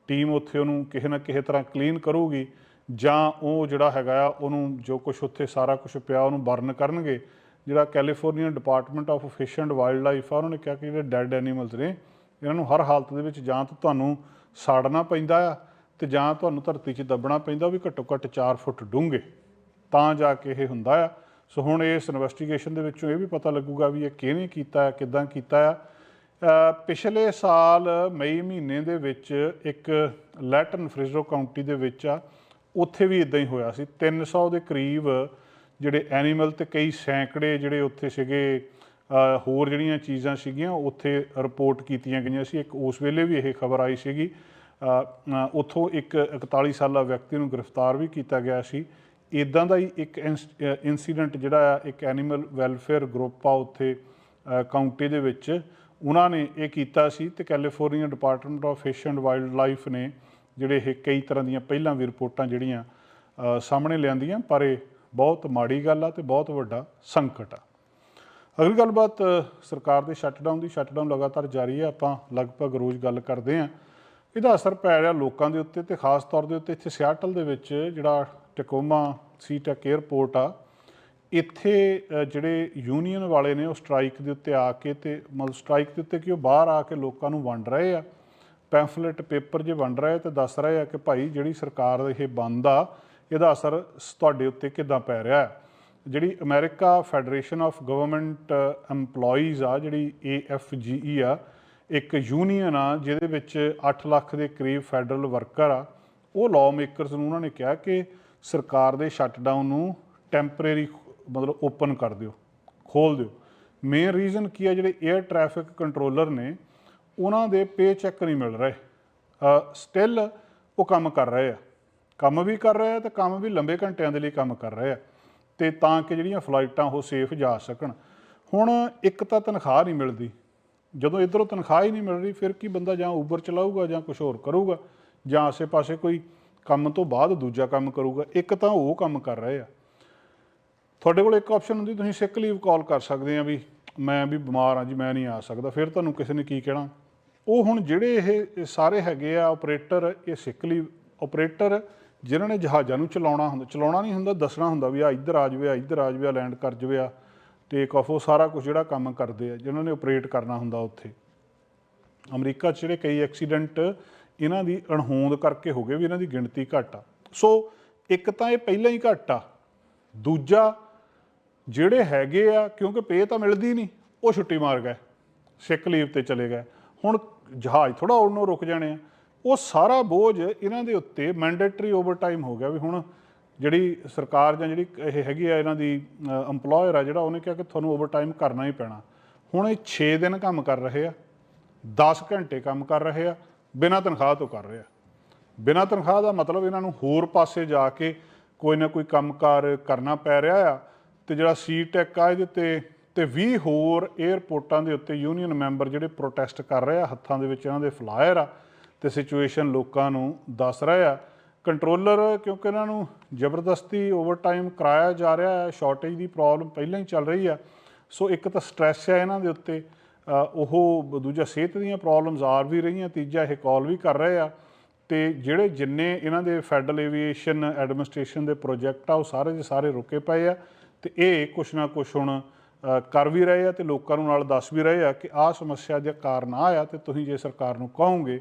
Speaker 1: ਟੀਮ ਉੱਥੇ ਉਹਨੂੰ ਕਿਸੇ ਨਾ ਕਿਸੇ ਤਰ੍ਹਾਂ ਕਲੀਨ ਕਰੂਗੀ ਜਾਂ ਉਹ ਜਿਹੜਾ ਹੈਗਾ ਆ, ਉਹਨੂੰ ਜੋ ਕੁਝ ਉੱਥੇ ਸਾਰਾ ਕੁਝ ਪਿਆ ਉਹਨੂੰ ਬਰਨ ਕਰਨਗੇ। ਜਿਹੜਾ California department of fish and wildlife ਆ, ਉਹਨਾਂ ਨੇ ਕਿਹਾ ਕਿ ਜਿਹੜੇ ਡੈਡ ਐਨੀਮਲਸ ਨੇ ਇਹਨਾਂ ਨੂੰ ਹਰ ਹਾਲਤ ਦੇ ਵਿੱਚ ਜਾਂ ਤਾਂ ਤੁਹਾਨੂੰ ਸਾੜਨਾ ਪੈਂਦਾ ਆ ਤੇ ਜਾਂ ਤੁਹਾਨੂੰ ਧਰਤੀ 'ਚ ਦੱਬਣਾ ਪੈਂਦਾ ਉਹ ਵੀ ਘੱਟੋ ਘੱਟ 4 ਫੁੱਟ ਡੂੰਘੇ। ਤਾਂ ਜਾ ਕੇ ਇਹ ਹੁੰਦਾ ਆ। ਸੋ ਹੁਣ ਇਸ ਇਨਵੈਸਟੀਗੇਸ਼ਨ ਦੇ ਵਿੱਚੋਂ ਇਹ ਵੀ ਪਤਾ ਲੱਗੂਗਾ ਵੀ ਇਹ ਕਿਹਨੇ ਕੀਤਾ ਹੈ ਕਿਦਾਂ ਕੀਤਾ ਆ। ਪਿਛਲੇ ਸਾਲ ਮਈ ਮਹੀਨੇ ਦੇ ਵਿੱਚ ਇੱਕ ਲੈਟਨ ਫ੍ਰਿਜ਼ਰੋ ਕਾਉਂਟੀ ਦੇ ਵਿੱਚ ਆ, ਉੱਥੇ ਵੀ ਇਦਾਂ ਹੀ ਹੋਇਆ ਸੀ। 300 ਦੇ ਕਰੀਬ ਜਿਹੜੇ ਐਨੀਮਲ ਤੇ ਕਈ ਸੈਂਕੜੇ ਜਿਹੜੇ ਉੱਥੇ ਸੀਗੇ ਹੋਰ ਜਿਹੜੀਆਂ ਚੀਜ਼ਾਂ ਸੀਗੀਆਂ ਉੱਥੇ ਰਿਪੋਰਟ ਕੀਤੀਆਂ ਗਈਆਂ ਸੀ। ਇੱਕ ਉਸ ਵੇਲੇ ਵੀ ਇਹ ਖਬਰ ਆਈ ਸੀਗੀ। ਉੱਥੋਂ ਇੱਕ 41 ਸਾਲਾ ਵਿਅਕਤੀ ਨੂੰ ਗ੍ਰਿਫਤਾਰ ਵੀ ਕੀਤਾ ਗਿਆ ਸੀ। ਇਦਾਂ ਦਾ ਹੀ ਇੱਕ ਇਨਸੀਡੈਂਟ ਜਿਹੜਾ ਆ ਇੱਕ ਐਨੀਮਲ ਵੈਲਫੇਅਰ ਗਰੁੱਪ ਆ ਉੱਥੇ ਅ, ਕਾਉਂਟੀ ਦੇ ਵਿੱਚ। ਉਹਨਾਂ ਨੇ ਇਹ ਕੀਤਾ ਸੀ ਤੇ California department of fish and wildlife ਨੇ ਜਿਹੜੇ ਇਹ ਕਈ ਤਰ੍ਹਾਂ ਦੀਆਂ ਪਹਿਲਾਂ ਵੀ ਰਿਪੋਰਟਾਂ ਜਿਹੜੀਆਂ ਸਾਹਮਣੇ ਲਿਆਂਦੀਆਂ ਪਰ ਇਹ ਬਹੁਤ ਮਾੜੀ ਗੱਲ ਆ ਤੇ ਬਹੁਤ ਵੱਡਾ ਸੰਕਟ ਆ। ਅਗਲੀ ਗੱਲਬਾਤ ਸਰਕਾਰ ਦੇ ਸ਼ਟਡਾਊਨ ਦੀ ਸ਼ਟਡਾਊਨ ਲਗਾਤਾਰ ਜਾਰੀ ਹੈ, ਆਪਾਂ ਲਗਭਗ ਰੋਜ਼ ਗੱਲ ਕਰਦੇ ਹਾਂ। ਇਹਦਾ ਅਸਰ ਪੈ ਰਿਹਾ ਲੋਕਾਂ ਦੇ ਉੱਤੇ ਤੇ ਖਾਸ ਤੌਰ ਦੇ ਉੱਤੇ ਇੱਥੇ ਸਿਆਟਲ ਦੇ ਵਿੱਚ, ਜਿਹੜਾ ਟਕੋਮਾ ਸੀਟੈਕ 에ਅਰਪੋਰਟ ਆ, ਇੱਥੇ ਜਿਹੜੇ ਯੂਨੀਅਨ ਵਾਲੇ ਨੇ ਉਹ ਸਟ੍ਰਾਈਕ ਦੇ ਉੱਤੇ ਆ ਕੇ ਤੇ ਮਤਲਬ ਸਟ੍ਰਾਈਕ ਦੇ ਉੱਤੇ ਕਿ ਉਹ ਬਾਹਰ ਆ ਕੇ ਲੋਕਾਂ ਨੂੰ ਵੰਡ ਰਹੇ ਆ। ਪੈਂਫਲੇਟ ਪੇਪਰ ਜੇ ਵੰਡ ਰਹੇ ਤੇ ਦੱਸ ਰਹੇ ਆ ਕਿ ਭਾਈ ਜਿਹੜੀ ਸਰਕਾਰ ਇਹ ਬੰਦ ਆ, ਇਹਦਾ ਅਸਰ ਸ- ਤੁਹਾਡੇ ਉੱਤੇ ਕਿਦਾਂ ਪੈ ਰਿਹਾ ਹੈ? ਜਿਹੜੀ America federation of government EMPLOYEES ਆ, ਜਿਹੜੀ AFGE ਆ, ਇੱਕ ਯੂਨੀਅਨ ਆ, ਜਿਹਦੇ ਵਿੱਚ 8 ਲੱਖ ਦੇ ਕਰੀਬ ਫੈਡਰਲ ਵਰਕਰ ਆ, ਉਹ ਲਾਅ ਮੇਕਰਸ ਨੂੰ ਉਹਨਾਂ ਨੇ ਕਿਹਾ ਕਿ ਸਰਕਾਰ ਦੇ ਸ਼ਟਡਾਊਨ ਨੂੰ ਟੈਂਪਰੇਰੀ ਮਤਲਬ ਓਪਨ ਕਰ ਦਿਓ, ਖੋਲ ਦਿਓ। ਮੇਨ ਰੀਜ਼ਨ ਕੀ ਹੈ ਜਿਹੜੇ 에ਅਰ ਟ੍ਰੈਫਿਕ ਕੰਟਰੋਲਰ ਨੇ, ਉਹਨਾਂ ਦੇ ਪੇ ਚੈੱਕ ਨਹੀਂ ਮਿਲ ਰਹੇ। ਸਟਿਲ ਉਹ ਕੰਮ ਕਰ ਰਹੇ ਆ। ਕੰਮ ਵੀ ਕਰ ਰਹੇ ਆ ਤੇ ਕੰਮ ਵੀ ਲੰਬੇ ਘੰਟਿਆਂ ਦੇ ਲਈ ਕੰਮ ਕਰ ਰਹੇ ਆ। ਤੇ ਤਾਂ ਕਿ ਜਿਹੜੀਆਂ ਫਲਾਈਟਾਂ ਉਹ ਸੇਫ ਜਾ ਸਕਣ। ਹੁਣ ਇੱਕ ਤਾਂ ਤਨਖਾਹ ਨਹੀਂ ਮਿਲਦੀ। ਜਦੋਂ ਇਧਰੋਂ ਤਨਖਾਹ ਹੀ ਨਹੀਂ ਮਿਲ ਰਹੀ, ਫਿਰ ਕੀ ਬੰਦਾ ਜਾਂ ਉਬਰ ਚਲਾਊਗਾ ਜਾਂ ਕੁਝ ਹੋਰ ਕਰੂਗਾ? ਜਾਂ ਆਸੇ-ਪਾਸੇ ਕੋਈ ਕੰਮ ਤੋਂ ਬਾਅਦ ਦੂਜਾ ਕੰਮ ਕਰੂਗਾ? ਇੱਕ ਤਾਂ ਉਹ ਕੰਮ ਕਰ ਰਹੇ ਆ। ਤੁਹਾਡੇ ਕੋਲ ਇੱਕ ਆਪਸ਼ਨ ਹੁੰਦੀ, ਤੁਸੀਂ ਸਿਕ ਲੀਵ ਕਾਲ ਕਰ ਸਕਦੇ ਆ ਵੀ ਮੈਂ ਵੀ ਬਿਮਾਰ ਆ ਜੀ, ਮੈਂ ਨਹੀਂ ਆ ਸਕਦਾ। ਫਿਰ ਤੁਹਾਨੂੰ ਕਿਸੇ ਨੇ ਕੀ ਕਹਿਣਾ? ਉਹ ਹੁਣ ਜਿਹੜੇ ਇਹ ਸਾਰੇ ਹੈਗੇ ਆ ਆਪਰੇਟਰ ਇਹ ਸਿਕ ਲੀਵ ਆਪਰੇਟਰ ਜਿਨ੍ਹਾਂ ਨੇ ਜਹਾਜ਼ਾਂ ਨੂੰ ਚਲਾਉਣਾ ਹੁੰਦਾ, ਚਲਾਉਣਾ ਨਹੀਂ ਹੁੰਦਾ, ਦੱਸਣਾ ਹੁੰਦਾ ਵੀ ਆ ਇੱਧਰ ਆ ਜਾਵੇ ਆ ਇੱਧਰ ਆ ਜਾਵੇ ਆ ਲੈਂਡ ਕਰ ਜਾਵੇ ਆ ਟੇਕ ਆਫ ਉਹ ਸਾਰਾ ਕੁਝ ਜਿਹੜਾ ਕੰਮ ਕਰਦੇ ਆ, ਜਿਨ੍ਹਾਂ ਨੇ ਆਪਰੇਟ ਕਰਨਾ ਹੁੰਦਾ ਉੱਥੇ। ਅਮਰੀਕਾ 'ਚ ਜਿਹੜੇ ਕਈ ਐਕਸੀਡੈਂਟ ਇਹਨਾਂ ਦੀ ਅਣਹੋਂਦ ਕਰਕੇ ਹੋ ਗਏ ਵੀ ਇਹਨਾਂ ਦੀ ਗਿਣਤੀ ਘੱਟ ਆ। ਸੋ ਇੱਕ ਤਾਂ ਇਹ ਪਹਿਲਾਂ ਹੀ ਘੱਟ ਆ। ਦੂਜਾ, ਜਿਹੜੇ ਹੈਗੇ ਆ, ਕਿਉਂਕਿ ਪੇ ਤਾਂ ਮਿਲਦੀ ਨਹੀਂ, ਉਹ ਛੁੱਟੀ ਮਾਰ ਗਏ ਸਿੱਕ ਲੀਵ ਤੇ ਚਲੇ ਗਏ। ਹੁਣ ਜਹਾਜ਼ ਥੋੜਾ ਉੜਨੋਂ ਰੁਕ ਜਾਣੇ ਆ। ਉਹ ਸਾਰਾ ਬੋਝ ਇਹਨਾਂ ਦੇ ਉੱਤੇ ਮੈਂਡੇਟਰੀ ਓਵਰਟਾਈਮ ਹੋ ਗਿਆ ਵੀ ਹੁਣ ਜਿਹੜੀ ਸਰਕਾਰ ਜਾਂ ਜਿਹੜੀ ਇਹ ਹੈਗੀ ਆ ਇਹਨਾਂ ਦੀ EMPLOYER ਆ ਜਿਹੜਾ ਉਹਨੇ ਕਿਹਾ ਕਿ ਤੁਹਾਨੂੰ ਓਵਰਟਾਈਮ ਕਰਨਾ ਹੀ ਪੈਣਾ। ਹੁਣ ਇਹ 6 ਦਿਨ ਕੰਮ ਕਰ ਰਹੇ ਆ 10 ਘੰਟੇ ਕੰਮ ਕਰ ਰਹੇ ਆ, ਬਿਨਾਂ ਤਨਖਾਹ ਤੋਂ ਕਰ ਰਹੇ ਆ। ਬਿਨਾਂ ਤਨਖਾਹ ਦਾ ਮਤਲਬ ਇਹਨਾਂ ਨੂੰ ਹੋਰ ਪਾਸੇ ਜਾ ਕੇ ਕੋਈ ਨਾ ਕੋਈ ਕੰਮਕਾਰ ਕਰਨਾ ਪੈ ਰਿਹਾ ਆ ਤੇ ਜਿਹੜਾ ਸੀ ਟੈਕ ਆ ਇਹਦੇ ਤੇ ਤੇ 20 ਹੋਰ 에ਅਰਪੋਰਟਾਂ ਦੇ ਉੱਤੇ ਯੂਨੀਅਨ ਮੈਂਬਰ ਜਿਹੜੇ ਪ੍ਰੋਟੈਸਟ ਕਰ ਰਹੇ ਆ, ਹੱਥਾਂ ਦੇ ਵਿੱਚ ਇਹਨਾਂ ਦੇ ਫਲਾਇਰ ਆ ਤੇ ਸਿਚੁਏਸ਼ਨ ਲੋਕਾਂ ਨੂੰ ਦੱਸ ਰਹੇ ਆ। ਕੰਟਰੋਲਰ, ਕਿਉਂਕਿ ਇਹਨਾਂ ਨੂੰ ਜ਼ਬਰਦਸਤੀ ਓਵਰਟਾਈਮ ਕਰਾਇਆ ਜਾ ਰਿਹਾ ਹੈ ਸ਼ਾਰਟੇਜ ਦੀ ਪ੍ਰੋਬਲਮ ਪਹਿਲਾਂ ਹੀ ਚੱਲ ਰਹੀ ਆ। ਸੋ ਇੱਕ ਤਾਂ ਸਟ੍ਰੈਸ ਹੈ ਇਹਨਾਂ ਦੇ ਉੱਤੇ। ਉਹ ਦੂਜਾ ਸਿਹਤ ਦੀਆਂ ਪ੍ਰੋਬਲਮਸ ਆ ਵੀ ਰਹੀਆਂ, ਤੀਜਾ ਇਹ ਕਾਲ ਵੀ ਕਰ ਰਹੇ ਆ। ਤੇ ਜਿਹੜੇ ਜਿੰਨੇ ਇਹਨਾਂ ਦੇ ਫੈਡਰਲ ਏਵੀਏਸ਼ਨ ਐਡਮਿਨਿਸਟ੍ਰੇਸ਼ਨ ਦੇ ਪ੍ਰੋਜੈਕਟ ਆ, ਉਹ ਸਾਰੇ ਦੇ ਸਾਰੇ ਰੁਕੇ ਪਏ ਆ। ਤੇ ਇਹ ਕੁਛ ਨਾ ਕੁਛ ਹੁਣ ਕਰ ਵੀ ਰਹੇ ਆ ਤੇ ਲੋਕਾਂ ਨੂੰ ਨਾਲ ਦੱਸ ਵੀ ਰਹੇ ਆ ਕਿ ਆਹ ਸਮੱਸਿਆ ਦੇ ਕਾਰਨ ਆ ਆ ਤੇ ਤੁਸੀਂ ਜੇ ਸਰਕਾਰ ਨੂੰ ਕਹੋਗੇ